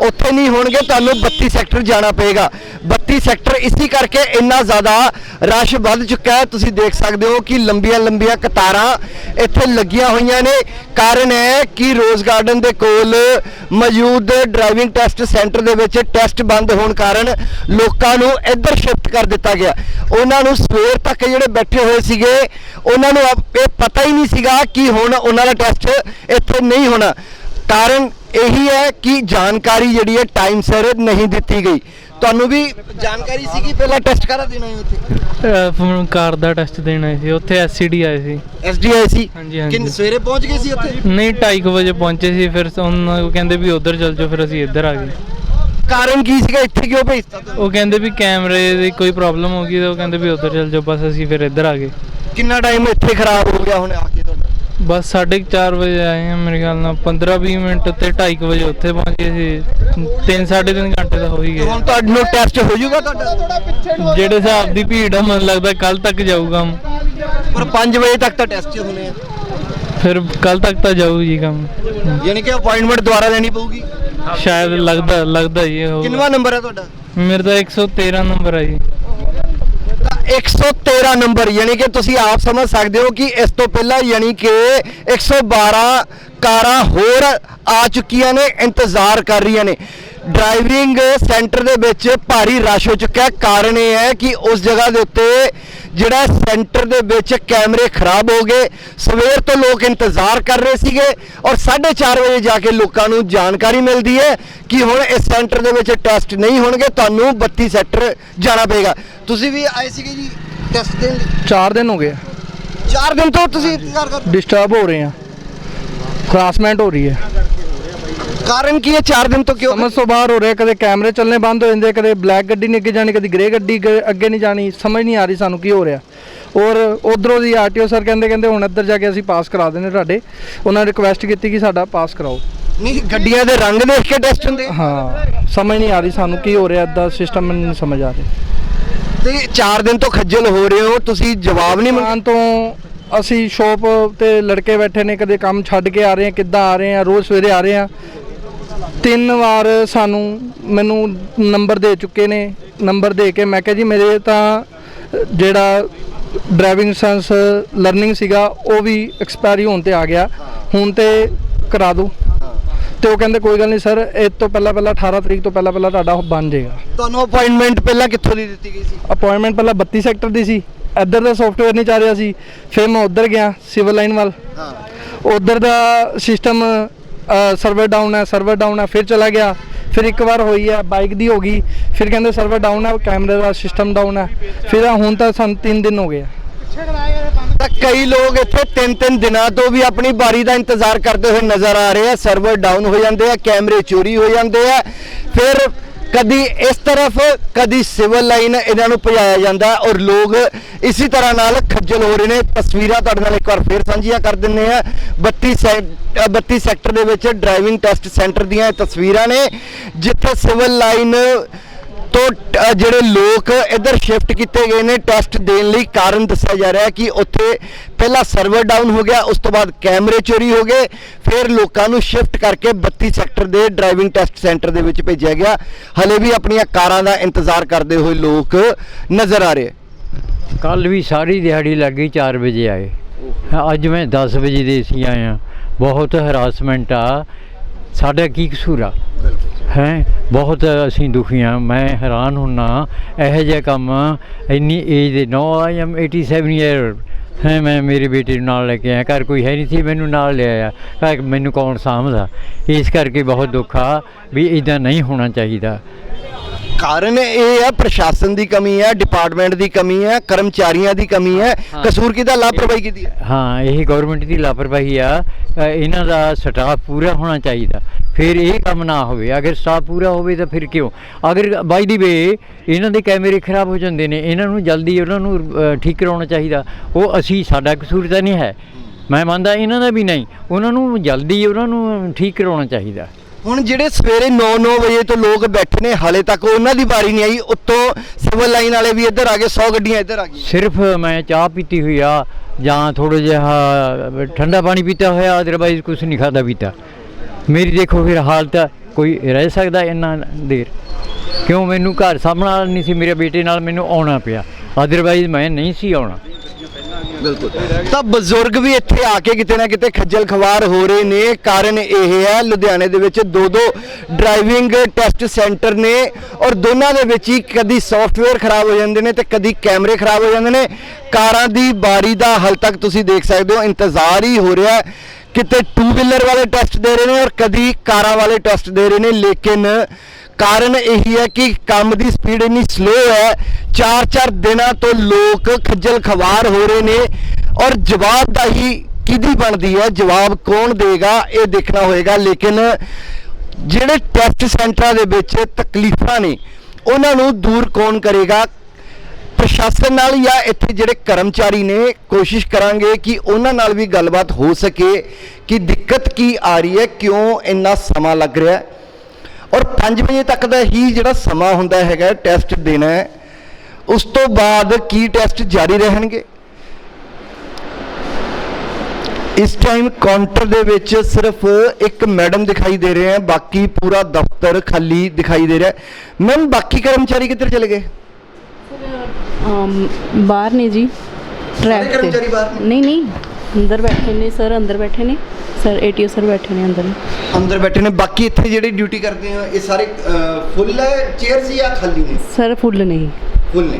ਉੱਥੇ ਨਹੀਂ ਹੋਣਗੇ, ਤੁਹਾਨੂੰ 32 ਸੈਕਟਰ ਜਾਣਾ ਪਏਗਾ। 32 ਸੈਕਟਰ ਇਸੇ ਕਰਕੇ ਇੰਨਾ ਜ਼ਿਆਦਾ ਰਸ਼ ਵੱਧ ਚੁੱਕਾ ਹੈ। ਤੁਸੀਂ ਦੇਖ ਸਕਦੇ ਹੋ ਕਿ ਲੰਬੀਆਂ ਲੰਬੀਆਂ ਕਤਾਰਾਂ ਇੱਥੇ ਲੱਗੀਆਂ ਹੋਈਆਂ ਨੇ। ਕਾਰਨ ਹੈ ਕਿ ਰੋਜ਼ ਗਾਰਡਨ ਦੇ ਕੋਲ ਮੌਜੂਦ ਡਰਾਈਵਿੰਗ ਟੈਸਟ ਸੈਂਟਰ ਦੇ ਵਿੱਚ ਟੈਸਟ ਬੰਦ ਹੋਣ ਕਾਰਨ ਲੋਕਾਂ ਨੂੰ ਇੱਧਰ ਸ਼ਿਫਟ ਕਰ ਦਿੱਤਾ ਗਿਆ। ਉਹਨਾਂ ਨੂੰ ਸਵੇਰ ਤੱਕ ਜਿਹੜੇ ਬੈਠੇ ਹੋਏ ਸੀਗੇ, ਉਹਨਾਂ ਨੂੰ ਅਬ ਇਹ ਪਤਾ ਹੀ ਨਹੀਂ ਸੀਗਾ ਕਿ ਹੁਣ ਉਹਨਾਂ ਦਾ ਟੈਸਟ ਇੱਥੇ ਨਹੀਂ ਹੋਣਾ। ਕਾਰਨ ਇਹੀ ਹੈ ਕਿ ਜਾਣਕਾਰੀ ਜਿਹੜੀ ਹੈ ਟਾਈਮ ਸਿਰ ਨਹੀਂ ਦਿੱਤੀ ਗਈ। ਤੁਹਾਨੂੰ ਵੀ ਜਾਣਕਾਰੀ ਸੀ ਕਿ ਪਹਿਲਾਂ ਟੈਸਟ ਕਰਾ ਦੇਣਾ ਹੈ ਉੱਥੇ? ਕਾਰ ਦਾ ਟੈਸਟ ਦੇਣਾ ਸੀ। ਉੱਥੇ ਐਸਸੀਡੀ ਆਏ ਸੀ। ਐਸਡੀਆਈ ਸੀ ਹਾਂਜੀ, ਹਾਂਜੀ। ਕਿੰਨੇ ਸਵੇਰੇ ਪਹੁੰਚ ਗਏ ਸੀ ਉੱਥੇ? ਨਹੀਂ 2:30 ਵਜੇ ਪਹੁੰਚੇ ਸੀ। ਫਿਰ ਉਹਨਾਂ ਉਹ ਕਹਿੰਦੇ ਵੀ ਉਧਰ ਚੱਲ ਜਾਓ ਫਿਰ ਅਸੀਂ ਇੱਧਰ ਆ ਗਏ। ਕਾਰਨ ਕੀ ਸੀਗਾ? ਇੱਥੇ ਕਿਉਂ ਭੇਜਤਾ ਤੁਹਾਨੂੰ? ਉਹ ਕਹਿੰਦੇ ਵੀ ਕੈਮਰੇ ਦੀ ਕੋਈ ਪ੍ਰੋਬਲਮ ਹੋ ਗਈ ਤਾਂ ਉਹ ਕਹਿੰਦੇ ਵੀ ਉਧਰ ਚੱਲ ਜਾਓ ਬਸ ਅਸੀਂ ਫਿਰ ਇੱਧਰ ਆ ਗਏ। ਕਿੰਨਾ ਟਾਈਮ ਇੱਥੇ ਖਰਾਬ ਹੋ ਗਿਆ ਹੁਣ ਆ ਕੇ ਤੁਹਾਡਾ? ਬਸ 4:30 ਵਜੇ ਆਏ ਹਾਂ ਮੇਰੇ ਖਿਆਲ ਨਾਲ 15-20 ਮਿੰਟ ਤੇ 2:30 ਵਜੇ ਉੱਥੇ ਪਹੁੰਚ ਸੀ। 3-3.5 ਘੰਟੇ ਤਾਂ ਹੋ ਹੀ ਗਏ। ਹੁਣ ਤੁਹਾਨੂੰ ਟੈਸਟ ਹੋ ਜਾਊਗਾ ਤੁਹਾਡਾ? ਜਿਹੜੇ ਹਿਸਾਬ ਦੀ ਭੀੜ ਆ ਮੈਨੂੰ ਲੱਗਦਾ ਕੱਲ ਤੱਕ ਜਾਊਗਾ। ਪਰ 5 ਵਜੇ ਤੱਕ ਤਾਂ ਟੈਸਟ ਹੋਣੇ ਆ। ਫਿਰ ਕੱਲ ਤੱਕ ਤਾਂ ਜਾਊ ਜੀ ਕੰਮ। ਯਾਨੀ ਕਿ ਅਪਾਇੰਟਮੈਂਟ ਦੁਬਾਰਾ ਲੈਣੀ ਪਊਗੀ? ਸ਼ਾਇਦ ਲੱਗਦਾ ਲੱਗਦਾ ਜੀ ਇਹ ਕਿੰਨਵਾ ਨੰਬਰ ਹੈ ਤੁਹਾਡਾ? ਮੇਰੇ ਤਾਂ 113 ਨੰਬਰ ਆ ਜੀ। 113 ਨੰਬਰ, ਯਾਨੀ ਕਿ ਤੁਸੀਂ ਆਪ ਸਮਝ ਸਕਦੇ ਹੋ ਕਿ ਇਸ ਤੋਂ ਪਹਿਲਾਂ ਯਾਨੀ ਕਿ 112 ਕਾਰਾਂ ਹੋਰ ਆ ਚੁੱਕੀਆਂ ਨੇ, ਇੰਤਜ਼ਾਰ ਕਰ ਰਹੀਆਂ ਨੇ। ਡਰਾਈਵਿੰਗ ਸੈਂਟਰ ਦੇ ਵਿੱਚ ਭਾਰੀ ਰਸ਼ ਹੋ ਚੁੱਕਾ ਹੈ। ਕਾਰਨ ਇਹ ਹੈ ਕਿ ਉਸ ਜਗ੍ਹਾ ਦੇ ਉੱਤੇ ਜਿਹੜਾ ਸੈਂਟਰ ਦੇ ਵਿੱਚ ਕੈਮਰੇ ਖਰਾਬ ਹੋ ਗਏ। ਸਵੇਰ ਤੋਂ ਲੋਕ ਇੰਤਜ਼ਾਰ ਕਰ ਰਹੇ ਸੀਗੇ ਔਰ 4:30 ਵਜੇ ਜਾ ਕੇ ਲੋਕਾਂ ਨੂੰ ਜਾਣਕਾਰੀ ਮਿਲਦੀ ਹੈ ਕਿ ਹੁਣ ਇਸ ਸੈਂਟਰ ਦੇ ਵਿੱਚ ਟੈਸਟ ਨਹੀਂ ਹੋਣਗੇ। ਤੁਹਾਨੂੰ 32 ਸੈਕਟਰ ਜਾਣਾ ਪਏਗਾ। ਤੁਸੀਂ ਵੀ ਆਏ ਸੀਗੇ ਜੀ ਟੈਸਟ ਦੇਣ ਲਈ? 4 ਦਿਨ ਹੋ ਗਏ। 4 ਦਿਨ ਤੋਂ ਤੁਸੀਂ ਇੰਤਜ਼ਾਰ ਕਰ ਡਿਸਟਰਬ ਹੋ? ਰਹੇ ਆ ਹਰਾਸਮੈਂਟ ਹੋ ਰਹੀ ਹੈ। ਕਾਰਨ ਕੀ ਹੈ? 4 ਦਿਨ ਤੋਂ ਕਿਉਂ? ਸਮਝ ਤੋਂ ਬਾਹਰ ਹੋ ਰਿਹਾ ਕਦੇ ਕੈਮਰੇ ਚੱਲਣੇ ਬੰਦ ਹੋ ਜਾਂਦੇ ਕਦੇ ਬਲੈਕ ਗੱਡੀ ਨਹੀਂ ਅੱਗੇ ਜਾਣੀ ਕਦੀ ਗ੍ਰੇ ਗੱਡੀ ਅੱਗੇ- ਅੱਗੇ ਨਹੀਂ ਜਾਣੀ ਸਮਝ ਨਹੀਂ ਆ ਰਹੀ ਸਾਨੂੰ ਕੀ ਹੋ ਰਿਹਾ। ਔਰ ਉਧਰੋਂ ਦੀ ਆਰਟੀਓ ਸਰ ਕਹਿੰਦੇ ਕਹਿੰਦੇ ਹੁਣ ਇੱਧਰ ਜਾ ਕੇ ਅਸੀਂ ਪਾਸ ਕਰਾ ਦਿੰਦੇ ਤੁਹਾਡੇ। ਉਹਨਾਂ ਨੇ ਰਿਕੁਐਸਟ ਕੀਤੀ ਕਿ ਸਾਡਾ ਪਾਸ ਕਰਾਓ। ਨਹੀਂ ਗੱਡੀਆਂ ਦੇ ਰੰਗ ਦੇਖ ਕੇ ਟੈਸਟ ਹੁੰਦੇ? ਹਾਂ ਸਮਝ ਨਹੀਂ ਆ ਰਹੀ ਸਾਨੂੰ ਕੀ ਹੋ ਰਿਹਾ ਇੱਦਾਂ ਸਿਸਟਮ ਨਹੀਂ ਸਮਝ ਆ ਰਿਹਾ। ਤੇ 4 ਦਿਨ ਤੋਂ ਖੱਜਲ ਹੋ ਰਹੇ ਹੋ ਤੁਸੀਂ ਜਵਾਬ ਨਹੀਂ ਮੰਗ ਦੁਕਾਨ ਤੋਂ ਅਸੀਂ ਸ਼ੋਪ ਤੇ ਲੜਕੇ ਬੈਠੇ ਨੇ ਕਦੇ ਕੰਮ ਛੱਡ ਕੇ ਆ ਰਹੇ ਆ ਕਿੱਦਾਂ ਆ ਰਹੇ ਆ ਰੋਜ਼ ਸਵੇਰੇ ਆ ਰਹੇ ਆ ਤਿੰਨ ਵਾਰ ਸਾਨੂੰ ਮੈਨੂੰ ਨੰਬਰ ਦੇ ਚੁੱਕੇ ਨੇ ਨੰਬਰ ਦੇ ਕੇ ਮੈਂ ਕਿਹਾ ਜੀ ਮੇਰੇ ਤਾਂ ਜਿਹੜਾ ਡਰਾਈਵਿੰਗ ਲਾਇਸੈਂਸ ਲਰਨਿੰਗ ਸੀਗਾ ਉਹ ਵੀ ਐਕਸਪਾਇਰੀ ਹੋਣ ਤੇ ਆ ਗਿਆ। ਹੁਣ ਤੇ ਕਰਾ ਦਿਓ ਤੇ ਉਹ ਕਹਿੰਦੇ ਕੋਈ ਗੱਲ ਨਹੀਂ ਸਰ ਇਹ ਤੋਂ ਪਹਿਲਾਂ ਪਹਿਲਾਂ 18 ਤਰੀਕ ਤੋਂ ਪਹਿਲਾਂ ਪਹਿਲਾਂ ਤੁਹਾਡਾ ਬਣ ਜਾਏਗਾ। ਤੁਹਾਨੂੰ ਅਪਾਇੰਟਮੈਂਟ ਪਹਿਲਾਂ ਕਿੱਥੋਂ ਦੀ ਦਿੱਤੀ ਗਈ ਸੀ? ਅਪਾਇੰਟਮੈਂਟ ਪਹਿਲਾਂ 32 ਸੈਕਟਰ ਦੀ ਸੀ। ਇੱਧਰ ਦਾ ਸੌਫਟਵੇਅਰ ਨਹੀਂ ਚੱਲ ਰਿਹਾ ਸੀ। ਫਿਰ ਮੈਂ ਉੱਧਰ ਗਿਆ ਸਿਵਲ ਲਾਈਨ ਵੱਲ। ਹਾਂ। ਉੱਧਰ ਦਾ ਸਿਸਟਮ ਸਰਵਰ ਡਾਊਨ ਹੈ ਸਰਵਰ ਡਾਊਨ ਹੈ, ਫਿਰ ਚਲਾ ਗਿਆ। ਫਿਰ ਇੱਕ ਵਾਰ ਹੋਈ ਹੈ ਬਾਈਕ ਦੀ ਹੋ ਗਈ। ਫਿਰ ਕਹਿੰਦੇ ਸਰਵਰ ਡਾਊਨ ਹੈ ਕੈਮਰੇ ਦਾ ਸਿਸਟਮ ਡਾਊਨ ਹੈ। ਫਿਰ ਹੁਣ ਤਾਂ ਸਾਨੂੰ 3 ਦਿਨ ਹੋ ਗਏ। ਤਾਂ ਕਈ ਲੋਕ ਇੱਥੇ ਤਿੰਨ ਤਿੰਨ ਦਿਨਾਂ ਤੋਂ ਵੀ ਆਪਣੀ ਬਾਰੀ ਦਾ ਇੰਤਜ਼ਾਰ ਕਰਦੇ ਹੋਏ ਨਜ਼ਰ ਆ ਰਹੇ ਆ। ਸਰਵਰ ਡਾਊਨ ਹੋ ਜਾਂਦੇ ਆ ਕੈਮਰੇ ਚੋਰੀ ਹੋ ਜਾਂਦੇ ਆ। ਫਿਰ ਕਦੀ ਇਸ ਤਰਫ ਕਦੀ ਸਿਵਲ ਲਾਈਨ ਇਹਨਾਂ ਨੂੰ ਭਜਾਇਆ ਜਾਂਦਾ ਔਰ ਲੋਕ ਇਸੇ ਤਰ੍ਹਾਂ ਨਾਲ ਖੱਜਲ ਹੋ ਰਹੇ ਨੇ। ਤਸਵੀਰਾਂ ਤੁਹਾਡੇ ਨਾਲ ਇੱਕ ਵਾਰ ਫੇਰ ਸਾਂਝੀਆਂ ਕਰ ਦਿੰਨੇ ਆ 32 ਸੈ- ਅ, 32 ਸੈਕਟਰ ਦੇ ਵਿੱਚ ਡਰਾਈਵਿੰਗ ਟੈਸਟ ਸੈਂਟਰ ਦੀਆਂ ਇਹ ਤਸਵੀਰਾਂ ਨੇ ਜਿੱਥੇ ਸਿਵਲ ਲਾਈਨ ਤੋਂ ਜਿਹੜੇ ਲੋਕ ਇੱਧਰ ਸ਼ਿਫਟ ਕੀਤੇ ਗਏ ਨੇ ਟੈਸਟ ਦੇਣ ਲਈ, ਕਾਰਨ ਦੱਸਿਆ ਜਾ ਰਿਹਾ ਹੈ ਕਿ ਉੱਥੇ ਪਹਿਲਾਂ ਸਰਵਰ ਡਾਊਨ ਹੋ ਗਿਆ, ਉਸ ਤੋਂ ਬਾਅਦ ਕੈਮਰੇ ਚੋਰੀ ਹੋ ਗਏ, ਫਿਰ ਲੋਕਾਂ ਨੂੰ ਸ਼ਿਫਟ ਕਰਕੇ 32 ਸੈਕਟਰ ਦੇ ਡਰਾਈਵਿੰਗ ਟੈਸਟ ਸੈਂਟਰ ਦੇ ਵਿੱਚ ਭੇਜਿਆ ਗਿਆ। ਹਲੇ ਵੀ ਆਪਣੀਆਂ ਕਾਰਾਂ ਦਾ ਇੰਤਜ਼ਾਰ ਕਰਦੇ ਹੋਏ ਲੋਕ ਨਜ਼ਰ ਆ ਰਹੇ ਕੱਲ ਵੀ ਸਾਰੀ ਦਿਹਾੜੀ ਲੱਗੀ 4 ਵਜੇ ਆਏ। ਅੱਜ ਮੈਂ 10 ਵਜੇ ਦੇ ਸੀ ਆਇਆ। ਬਹੁਤ ਹਰਾਸਮੈਂਟ ਆ। ਸਾਡਾ ਕੀ ਕਸੂਰ ਆ? ਹੈ? ਬਹੁਤ ਅਸੀਂ ਦੁਖੀ ਹਾਂ ਮੈਂ ਹੈਰਾਨ ਹੁੰਨਾ ਇਹੋ ਜਿਹਾ ਕੰਮ ਇੰਨੀ ਏਜ ਦੇ ਨੋ ਆਈ ਐਮ 87 ਈਅਰ ਹੈ, ਮੈਂ ਮੇਰੇ ਬੇਟੇ ਨੂੰ ਨਾਲ ਲੈ ਕੇ ਆਇਆ। ਘਰ ਕੋਈ ਹੈ ਨਹੀਂ ਸੀ, ਮੈਨੂੰ ਨਾਲ ਲੈ ਆਇਆ। ਘਰ ਮੈਨੂੰ ਕੌਣ ਸਾਂਭਦਾ? ਇਸ ਕਰਕੇ ਬਹੁਤ ਦੁੱਖ ਆ ਵੀ ਇਦਾਂ ਨਹੀਂ ਹੋਣਾ ਚਾਹੀਦਾ। ਕਾਰਨ ਇਹ ਹੈ ਪ੍ਰਸ਼ਾਸਨ ਦੀ ਕਮੀ ਹੈ ਡਿਪਾਰਟਮੈਂਟ ਦੀ ਕਮੀ ਹੈ ਕਰਮਚਾਰੀਆਂ ਦੀ ਕਮੀ ਹੈ। ਕਸੂਰ ਕਿਹਦਾ? ਲਾਪਰਵਾਹੀ ਕਿਹਦੀ ਹੈ? ਹਾਂ ਇਹ ਗਵਰਨਮੈਂਟ ਦੀ ਲਾਪਰਵਾਹੀ ਆ। ਇਹਨਾਂ ਦਾ ਸਟਾਫ ਪੂਰਾ ਹੋਣਾ ਚਾਹੀਦਾ। ਫਿਰ ਇਹ ਕੰਮ ਨਾ ਹੋਵੇ। ਅਗਰ ਸਟਾਫ ਪੂਰਾ ਹੋਵੇ ਤਾਂ ਫਿਰ ਕਿਉਂ? ਅਗਰ ਬਾਈ ਦੀ ਵੇ ਇਹਨਾਂ ਦੇ ਕੈਮਰੇ ਖਰਾਬ ਹੋ ਜਾਂਦੇ ਨੇ ਇਹਨਾਂ ਨੂੰ ਜਲਦੀ ਉਹਨਾਂ ਨੂੰ ਠੀਕ ਕਰਾਉਣਾ ਚਾਹੀਦਾ। ਉਹ ਅਸੀਂ ਸਾਡਾ ਕਸੂਰ ਤਾਂ ਨਹੀਂ ਹੈ। ਮੈਂ ਮੰਨਦਾ ਇਹਨਾਂ ਦਾ ਵੀ ਨਹੀਂ। ਉਹਨਾਂ ਨੂੰ ਜਲਦੀ ਉਹਨਾਂ ਨੂੰ ਠੀਕ ਕਰਾਉਣਾ ਚਾਹੀਦਾ। ਹੁਣ ਜਿਹੜੇ ਸਵੇਰੇ 9-9 ਵਜੇ ਤੋਂ ਲੋਕ ਬੈਠੇ ਨੇ, ਹਾਲੇ ਤੱਕ ਉਹਨਾਂ ਦੀ ਵਾਰੀ ਨਹੀਂ ਆਈ, ਉੱਤੋਂ ਸਿਵਲ ਲਾਈਨ ਵਾਲੇ ਵੀ ਇੱਧਰ ਆ ਗਏ 100 ਗੱਡੀਆਂ ਇੱਧਰ ਆ ਗਈਆਂ। ਸਿਰਫ ਮੈਂ ਚਾਹ ਪੀਤੀ ਹੋਈ ਆ, ਜਾਂ ਥੋੜਾ ਜਿਹਾ, ਠੰਡਾ ਪਾਣੀ ਪੀਤਾ ਹੋਇਆ ਅਦਰਵਾਈਜ਼ ਕੁਝ ਨਹੀਂ ਖਾਦਾ ਪੀਤਾ। ਮੇਰੀ ਦੇਖੋ ਫਿਰ ਹਾਲਤ, ਕੋਈ ਰਹਿ ਸਕਦਾ ਇੰਨਾ ਦੇਰ? ਕਿਉਂ ਮੈਨੂੰ ਘਰ ਸਾਹਮਣਾ ਨਹੀਂ ਸੀ, ਮੇਰੇ ਬੇਟੇ ਨਾਲ ਮੈਨੂੰ ਆਉਣਾ ਪਿਆ। ਅਦਰਵਾਈਜ਼ ਮੈਂ ਨਹੀਂ ਸੀ ਆਉਣਾ। ਬਿਲਕੁਲ। ਤਾਂ ਬਜ਼ੁਰਗ ਵੀ ਇੱਥੇ ਆ ਕੇ ਕਿਤੇ ਨਾ ਕਿਤੇ ਖੱਜਲ ਖਵਾਰ ਹੋ ਰਹੇ ਨੇ। ਕਾਰਨ ਇਹ ਹੈ ਲੁਧਿਆਣੇ ਦੇ ਵਿੱਚ ਦੋ ਦੋ ਡਰਾਈਵਿੰਗ ਟੈਸਟ ਸੈਂਟਰ ਨੇ ਔਰ ਦੋਨਾਂ ਦੇ ਵਿੱਚ ਹੀ ਕਦੀ ਸੌਫਟਵੇਅਰ ਖਰਾਬ ਹੋ ਜਾਂਦੇ ਨੇ ਤੇ ਕਦੀ ਕੈਮਰੇ ਖਰਾਬ ਹੋ ਜਾਂਦੇ ਨੇ। ਕਾਰਾਂ ਦੀ ਬਾਰੀ ਦਾ ਹਾਲ ਤੱਕ ਤੁਸੀਂ ਦੇਖ ਸਕਦੇ ਹੋ, ਇੰਤਜ਼ਾਰ ਹੀ ਹੋ ਰਿਹਾ ਹੈ। ਕਿਤੇ ਟੂ ਵੀਲਰ ਵਾਲੇ ਟੈਸਟ ਦੇ ਰਹੇ ਨੇ ਔਰ ਕਦੀ ਕਾਰਾਂ ਵਾਲੇ ਟੈਸਟ ਦੇ ਰਹੇ ਨੇ, ਲੇਕਿਨ ਕਾਰਨ ਇਹੀ ਹੈ ਕਿ ਕੰਮ ਦੀ ਸਪੀਡ ਇੰਨੀ ਸਲੋ ਹੈ। 4-4 ਦਿਨਾਂ ਤੋਂ ਲੋਕ ਖੱਜਲ ਖਵਾਰ ਹੋ ਰਹੇ ਨੇ ਔਰ ਜਵਾਬਦਾਹੀ ਕਿਹਦੀ ਬਣਦੀ ਹੈ? ਜਵਾਬ ਕੌਣ ਦੇਗਾ? ਇਹ ਦੇਖਣਾ ਹੋਏਗਾ। ਲੇਕਿਨ ਜਿਹੜੇ ਟੈਸਟ ਸੈਂਟਰਾਂ ਦੇ ਵਿੱਚ ਤਕਲੀਫਾਂ ਨੇ, ਉਹਨਾਂ ਨੂੰ ਦੂਰ ਕੌਣ ਕਰੇਗਾ? ਪ੍ਰਸ਼ਾਸਨ ਨਾਲ ਜਾਂ ਇੱਥੇ ਜਿਹੜੇ ਕਰਮਚਾਰੀ ਨੇ, ਕੋਸ਼ਿਸ਼ ਕਰਾਂਗੇ ਕਿ ਉਹਨਾਂ ਨਾਲ ਵੀ ਗੱਲਬਾਤ ਹੋ ਸਕੇ ਕਿ ਦਿੱਕਤ ਕੀ ਆ ਰਹੀ ਹੈ, ਕਿਉਂ ਇੰਨਾ ਸਮਾਂ ਲੱਗ ਰਿਹਾ ਹੈ। ਔਰ 5 ਵਜੇ ਤੱਕ ਦਾ ਹੀ ਜਿਹੜਾ ਸਮਾਂ ਹੁੰਦਾ ਹੈਗਾ ਟੈਸਟ ਦੇਣਾ ਹੈ ਉਸ ਤੋਂ ਬਾਅਦ ਕੀ ਟੈਸਟ ਜਾਰੀ ਰਹਿਣਗੇ? ਇਸ ਟਾਈਮ ਕਾਊਂਟਰ ਦੇ ਵਿੱਚ ਸਿਰਫ ਇੱਕ ਮੈਡਮ ਦਿਖਾਈ ਦੇ ਰਹੇ ਹੈ ਬਾਕੀ ਪੂਰਾ ਦਫ਼ਤਰ ਖਾਲੀ ਦਿਖਾਈ ਦੇ ਰਿਹਾ ਮੈਮ ਬਾਕੀ ਕਰਮਚਾਰੀ ਕਿੱਧਰ ਚਲੇ ਗਏ? ਬਾਹਰ ਨੇ ਜੀ ਟਰੈਕ ਤੇ। ਕਰਮਚਾਰੀ ਬਾਹਰ ਨੇ? ਨਹੀਂ ਨਹੀਂ ਅੰਦਰ ਬੈਠੇ ਨੇ ਸਰ ਅੰਦਰ ਬੈਠੇ ਨੇ? ਸਰ ਏਟੀਓ ਸਰ ਬੈਠੇ ਨੇ ਅੰਦਰ। ਅੰਦਰ ਬੈਠੇ ਨੇ ਬਾਕੀ ਇੱਥੇ ਜਿਹੜੇ ਡਿਊਟੀ ਕਰਦੇ ਆ ਇਹ ਸਾਰੇ ਫੁੱਲ ਹੈ ਚੇਅਰਸ ਜਾਂ ਖਾਲੀ ਨੇ? ਸਰ ਫੁੱਲ ਨਹੀਂ ਫੁੱਲ ਨੇ।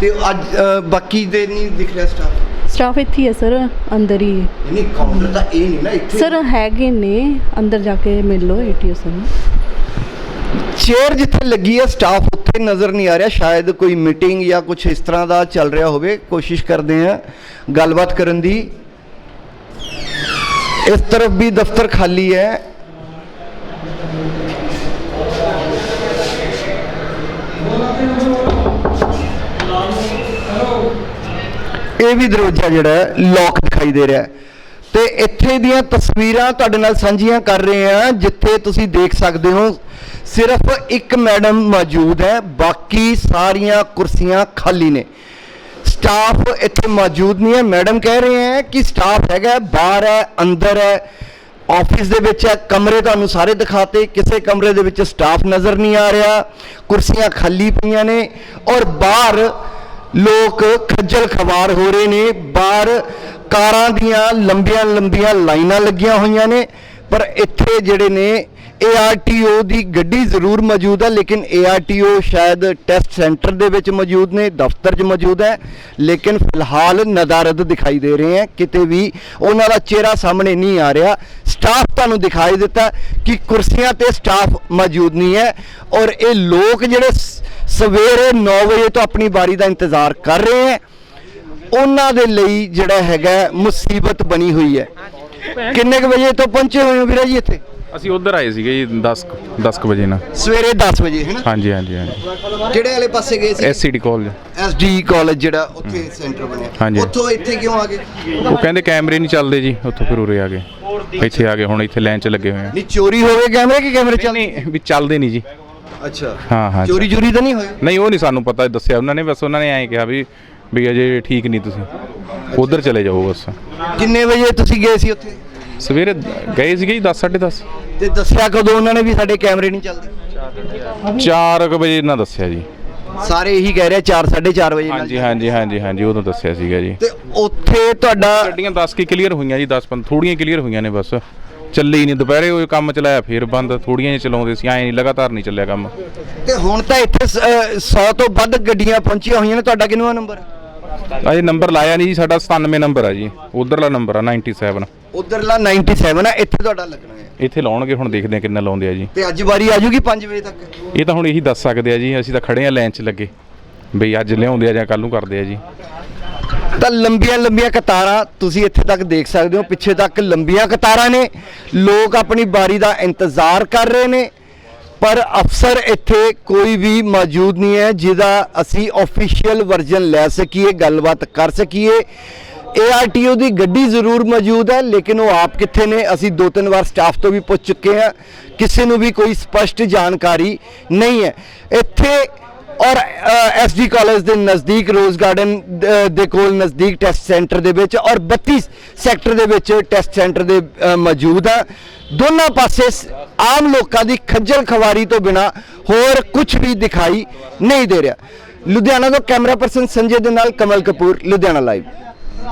ਤੇ ਅੱਜ ਬਾਕੀ ਦੇ ਨਹੀਂ ਦਿਖ ਰਿਹਾ ਸਟਾਫ ਸਟਾਫ ਇੱਥੇ ਹੀ ਸਰ ਅੰਦਰ ਹੀ। ਨਹੀਂ ਕਾਊਂਟਰ ਤਾਂ ਇਹ ਨਹੀਂ ਨਾ ਇੱਥੇ ਸਰ ਹੈਗੇ ਨੇ ਅੰਦਰ ਜਾ ਕੇ ਮਿਲ ਲਓ ਏਟੀਓ ਸਰ। ਨੂੰ ਚੇਅਰ ਜਿੱਥੇ ਲੱਗੀ ਹੈ ਸਟਾਫ ਉੱਥੇ ਨਜ਼ਰ ਨਹੀਂ ਆ ਰਿਹਾ ਸ਼ਾਇਦ ਕੋਈ ਮੀਟਿੰਗ ਜਾਂ ਕੁਝ ਇਸ ਤਰ੍ਹਾਂ ਦਾ ਚੱਲ ਰਿਹਾ ਹੋਵੇ ਕੋਸ਼ਿਸ਼ ਕਰਦੇ ਆ ਗੱਲਬਾਤ ਕਰਨ ਦੀ। ਇਸ ਤਰਫ ਵੀ ਦਫ਼ਤਰ ਖਾਲੀ ਹੈ। ਇਹ ਵੀ ਦਰਵਾਜ਼ਾ ਜਿਹੜਾ ਲੌਕ ਦਿਖਾਈ ਦੇ ਰਿਹਾ ਤੇ ਇੱਥੇ ਦੀਆਂ ਤਸਵੀਰਾਂ ਤੁਹਾਡੇ ਨਾਲ ਸਾਂਝੀਆਂ ਕਰ ਰਹੇ ਹਾਂ, ਜਿੱਥੇ ਤੁਸੀਂ ਦੇਖ ਸਕਦੇ ਹੋ, ਸਿਰਫ ਇੱਕ ਮੈਡਮ ਮੌਜੂਦ ਹੈ, ਬਾਕੀ ਸਾਰੀਆਂ ਕੁਰਸੀਆਂ ਖਾਲੀ ਨੇ। ਸਟਾਫ ਇੱਥੇ ਮੌਜੂਦ ਨਹੀਂ ਹੈ। ਮੈਡਮ ਕਹਿ ਰਹੇ ਹੈ ਕਿ ਸਟਾਫ ਹੈਗਾ ਬਾਹਰ ਹੈ, ਅੰਦਰ ਹੈ ਆਫਿਸ ਦੇ ਵਿੱਚ ਹੈ, ਕਮਰੇ ਤੁਹਾਨੂੰ ਸਾਰੇ ਦਿਖਾਤੇ। ਕਿਸੇ ਕਮਰੇ ਦੇ ਵਿੱਚ ਸਟਾਫ ਨਜ਼ਰ ਨਹੀਂ ਆ ਰਿਹਾ। ਕੁਰਸੀਆਂ ਖਾਲੀ ਪਈਆਂ ਨੇ ਔਰ ਬਾਹਰ ਲੋਕ ਖੱਜਲ ਖਵਾਰ ਹੋ ਰਹੇ ਨੇ। ਬਾਹਰ ਕਾਰਾਂ ਦੀਆਂ ਲੰਬੀਆਂ ਲੰਬੀਆਂ ਲਾਈਨਾਂ ਲੱਗੀਆਂ ਹੋਈਆਂ ਨੇ। ਪਰ ਇੱਥੇ ਜਿਹੜੇ ਨੇ ARTO ਦੀ ਗੱਡੀ ਜ਼ਰੂਰ ਮੌਜੂਦ ਹੈ ਲੇਕਿਨ ARTO ਸ਼ਾਇਦ ਟੈਸਟ ਸੈਂਟਰ ਦੇ ਵਿੱਚ ਮੌਜੂਦ ਨੇ ਦਫ਼ਤਰ 'ਚ ਮੌਜੂਦ ਹੈ। ਲੇਕਿਨ ਫਿਲਹਾਲ ਨਦਾਰਦ ਦਿਖਾਈ ਦੇ ਰਹੇ ਹੈ ਕਿਤੇ ਵੀ ਉਹਨਾਂ ਦਾ ਚਿਹਰਾ ਸਾਹਮਣੇ ਨਹੀਂ ਆ ਰਿਹਾ। ਸਟਾਫ ਤੁਹਾਨੂੰ ਦਿਖਾਈ ਦਿੱਤਾ ਕਿ ਕੁਰਸੀਆਂ ਤੇ ਸਟਾਫ ਮੌਜੂਦ ਨਹੀਂ ਹੈ ਔਰ ਇਹ ਲੋਕ ਜਿਹੜੇ ਸਵੇਰੇ 9 ਵਜੇ ਤੋਂ ਆਪਣੀ ਵਾਰੀ ਦਾ ਇੰਤਜ਼ਾਰ ਕਰ ਰਹੇ ਹੈ ਉਹਨਾਂ ਦੇ ਲਈ ਜਿਹੜਾ ਹੈਗਾ ਮੁਸੀਬਤ ਬਣੀ ਹੋਈ ਹੈ। ਕਿੰਨੇ ਕੁ ਵਜੇ ਤੋਂ ਪਹੁੰਚੇ ਹੋਏ ਹੋ ਵੀਰਾ ਜੀ ਇੱਥੇ? ਅਸੀਂ ਉਧਰ ਆਏ ਸੀਗੇ ਜੀ 10 10 ਕੁ ਵਜੇ ਨਾਲ। ਸਵੇਰੇ 10 ਵਜੇ ਹੈ ਨਾ? ਹਾਂਜੀ ਹਾਂਜੀ ਹਾਂਜੀ। ਕਿਹੜੇ ਵਾਲੇ ਪਾਸੇ ਗਏ ਸੀ? ਐਸਸੀਡੀ ਕਾਲਜ ਐਸਡੀ ਕਾਲਜ ਜਿਹੜਾ ਉੱਥੇ ਸੈਂਟਰ ਬਣਿਆ। ਹਾਂਜੀ। ਉੱਥੋਂ ਇੱਥੇ ਕਿਉਂ ਆ ਗਏ? ਉਹ ਕਹਿੰਦੇ ਕੈਮਰੇ ਨਹੀਂ ਚੱਲਦੇ ਜੀ ਉੱਥੋਂ ਫਿਰ ਉਰੇ ਆ ਗਏ। ਇੱਥੇ ਆ ਗਏ ਹੁਣ ਇੱਥੇ ਲਾਈਨ 'ਚ ਲੱਗੇ ਹੋਏ ਆ। ਨਹੀਂ ਚੋਰੀ ਹੋ ਗਏ ਕੈਮਰੇ ਕਿ ਕੈਮਰੇ ਚੱਲ ਨਹੀਂ ਵੀ ਚੱਲਦੇ ਨਹੀਂ ਜੀ। ਅੱਛਾ। ਹਾਂ ਹਾਂ ਚੋਰੀ ਚੋਰੀ ਤਾਂ ਨਹੀਂ ਹੋਈ ਨਹੀਂ ਉਹ ਨਹੀਂ ਸਾਨੂੰ ਪਤਾ ਦੱਸਿਆ ਉਹਨਾਂ ਨੇ ਬਸ ਉਹਨਾਂ ਨੇ ਐਂ ਕਿਹਾ ਵੀ ਵੀ ਅਜੇ ਠੀਕ ਨਹੀਂ ਤੁਸੀਂ। ਉਧਰ ਚਲੇ ਜਾਓ ਬਸ। ਕਿੰਨੇ ਵਜੇ ਤੁਸੀਂ ਗਏ ਸੀ ਉੱਥੇ? ਸਵੇਰੇ ਗਏ ਸੀਗੇ ਜੀ 10 10:30 ਤੇ ਦੱਸਿਆ ਕਦੋਂ ਉਹਨਾਂ ਨੇ ਵੀ ਸਾਡੇ ਕੈਮਰੇ ਨਹੀਂ ਚੱਲਦੇ? 4 ਵਜੇ ਇਹਨਾਂ ਦੱਸਿਆ ਜੀ। ਸਾਰੇ ਇਹੀ ਕਹਿ ਰਹੇ 4 4:30 ਵਜੇ ਨਾਲ। ਹਾਂਜੀ ਹਾਂਜੀ ਹਾਂਜੀ ਹਾਂਜੀ ਉਦੋਂ ਦੱਸਿਆ ਸੀਗਾ ਜੀ। ਤੇ ਉੱਥੇ ਤੁਹਾਡਾ ਗੱਡੀਆਂ 10 ਕੀ ਕਲੀਅਰ ਹੋਈਆਂ ਜੀ 10 15 ਥੋੜੀਆਂ ਕਲੀਅਰ ਹੋਈਆਂ ਨੇ ਬਸ। ਚੱਲੇ ਹੀ ਨਹੀਂ ਦੁਪਹਿਰੇ ਉਹ ਕੰਮ ਚਲਾਇਆ ਫੇਰ ਬੰਦ ਥੋੜੀਆਂ ਜਿਹੀਆਂ ਚਲਾਉਂਦੇ ਸੀ ਐਂ ਨਹੀਂ ਲਗਾਤਾਰ ਨਹੀਂ ਚੱਲਿਆ ਕੰਮ। ਤੇ ਹੁਣ ਤਾਂ ਇੱਥੇ 100 ਤੋਂ ਵੱਧ ਗੱਡੀਆਂ ਪਹੁੰਚੀਆਂ ਹੋਈਆਂ ਨੇ ਤੁਹਾਡਾ ਕਿੰਨਵਾ ਨੰਬਰ ਅਜੇ ਨੰਬਰ ਲਾਇਆ ਨਹੀਂ ਜੀ ਸਾਡਾ 97 ਨੰਬਰ ਆ ਜੀ ਉਧਰਲਾ ਨੰਬਰ ਆ 97 ਉਧਰਲਾ 97 ਆ ਇੱਥੇ ਤੁਹਾਡਾ ਲੱਗਣਾ ਹੈ। ਇੱਥੇ ਲਾਉਣਗੇ ਹੁਣ ਦੇਖਦੇ ਆ ਕਿੰਨਾ ਲਾਉਂਦੇ ਆ ਜੀ। ਤੇ ਅੱਜ ਵਾਰੀ ਆ ਜੂਗੀ 5 ਵਜੇ ਤੱਕ? ਇਹ ਤਾਂ ਹੁਣ ਇਹੀ ਦੱਸ ਸਕਦੇ ਆ ਜੀ ਅਸੀਂ ਤਾਂ ਖੜੇ ਆ ਲਾਈਨ 'ਚ ਲੱਗੇ। ਬਈ ਅੱਜ ਲਿਆਉਂਦੇ ਆ ਜਾਂ ਕੱਲ ਨੂੰ ਕਰਦੇ ਆ ਜੀ। ਤਾਂ ਲੰਬੀਆਂ ਲੰਬੀਆਂ ਕਤਾਰਾਂ ਤੁਸੀਂ ਇੱਥੇ ਤੱਕ ਦੇਖ ਸਕਦੇ ਹੋ ਪਿੱਛੇ ਤੱਕ ਲੰਬੀਆਂ ਕਤਾਰਾਂ ਨੇ। ਲੋਕ ਆਪਣੀ ਬਾਰੀ ਦਾ ਇੰਤਜ਼ਾਰ ਕਰ ਰਹੇ ਨੇ ਪਰ ਅਫਸਰ ਇੱਥੇ ਕੋਈ ਵੀ ਮੌਜੂਦ ਨਹੀਂ ਹੈ ਜਿਹਦਾ ਅਸੀਂ ਆਫੀਸ਼ੀਅਲ ਵਰਜ਼ਨ ਲੈ ਸਕੀਏ ਗੱਲਬਾਤ ਕਰ ਸਕੀਏ। ARTO ਦੀ ਗੱਡੀ ਜ਼ਰੂਰ ਮੌਜੂਦ ਹੈ, ਲੇਕਿਨ ਉਹ ਆਪ ਕਿੱਥੇ ਨੇ? ਅਸੀਂ ਦੋ ਤਿੰਨ ਵਾਰ ਸਟਾਫ ਤੋਂ ਵੀ ਪੁੱਛ ਚੁੱਕੇ ਹਾਂ। ਕਿਸੇ ਨੂੰ ਵੀ ਕੋਈ ਸਪਸ਼ਟ ਜਾਣਕਾਰੀ ਨਹੀਂ ਹੈ। ਇੱਥੇ ਔਰ ਐਸਡੀ ਕਾਲਜ ਦੇ ਨਜ਼ਦੀਕ ਰੋਜ਼ ਗਾਰਡਨ ਦੇ ਕੋਲ ਨਜ਼ਦੀਕ ਟੈਸਟ ਸੈਂਟਰ ਦੇ ਵਿੱਚ ਔਰ 32 ਸੈਕਟਰ ਦੇ ਵਿੱਚ ਟੈਸਟ ਸੈਂਟਰ ਦੇ ਮੌਜੂਦ ਆ। ਦੋਨਾਂ ਪਾਸੇ ਆਮ ਲੋਕਾਂ ਦੀ ਖੱਜਲ ਖਵਾਰੀ ਤੋਂ ਬਿਨਾ ਹੋਰ ਕੁਝ ਵੀ ਦਿਖਾਈ ਨਹੀਂ ਦੇ ਰਿਹਾ। ਲੁਧਿਆਣਾ ਤੋਂ ਕੈਮਰਾ ਪਰਸਨ ਸੰਜੇ ਦੇ ਨਾਲ ਕਮਲ ਕਪੂਰ, ਲੁਧਿਆਣਾ ਲਾਈਵ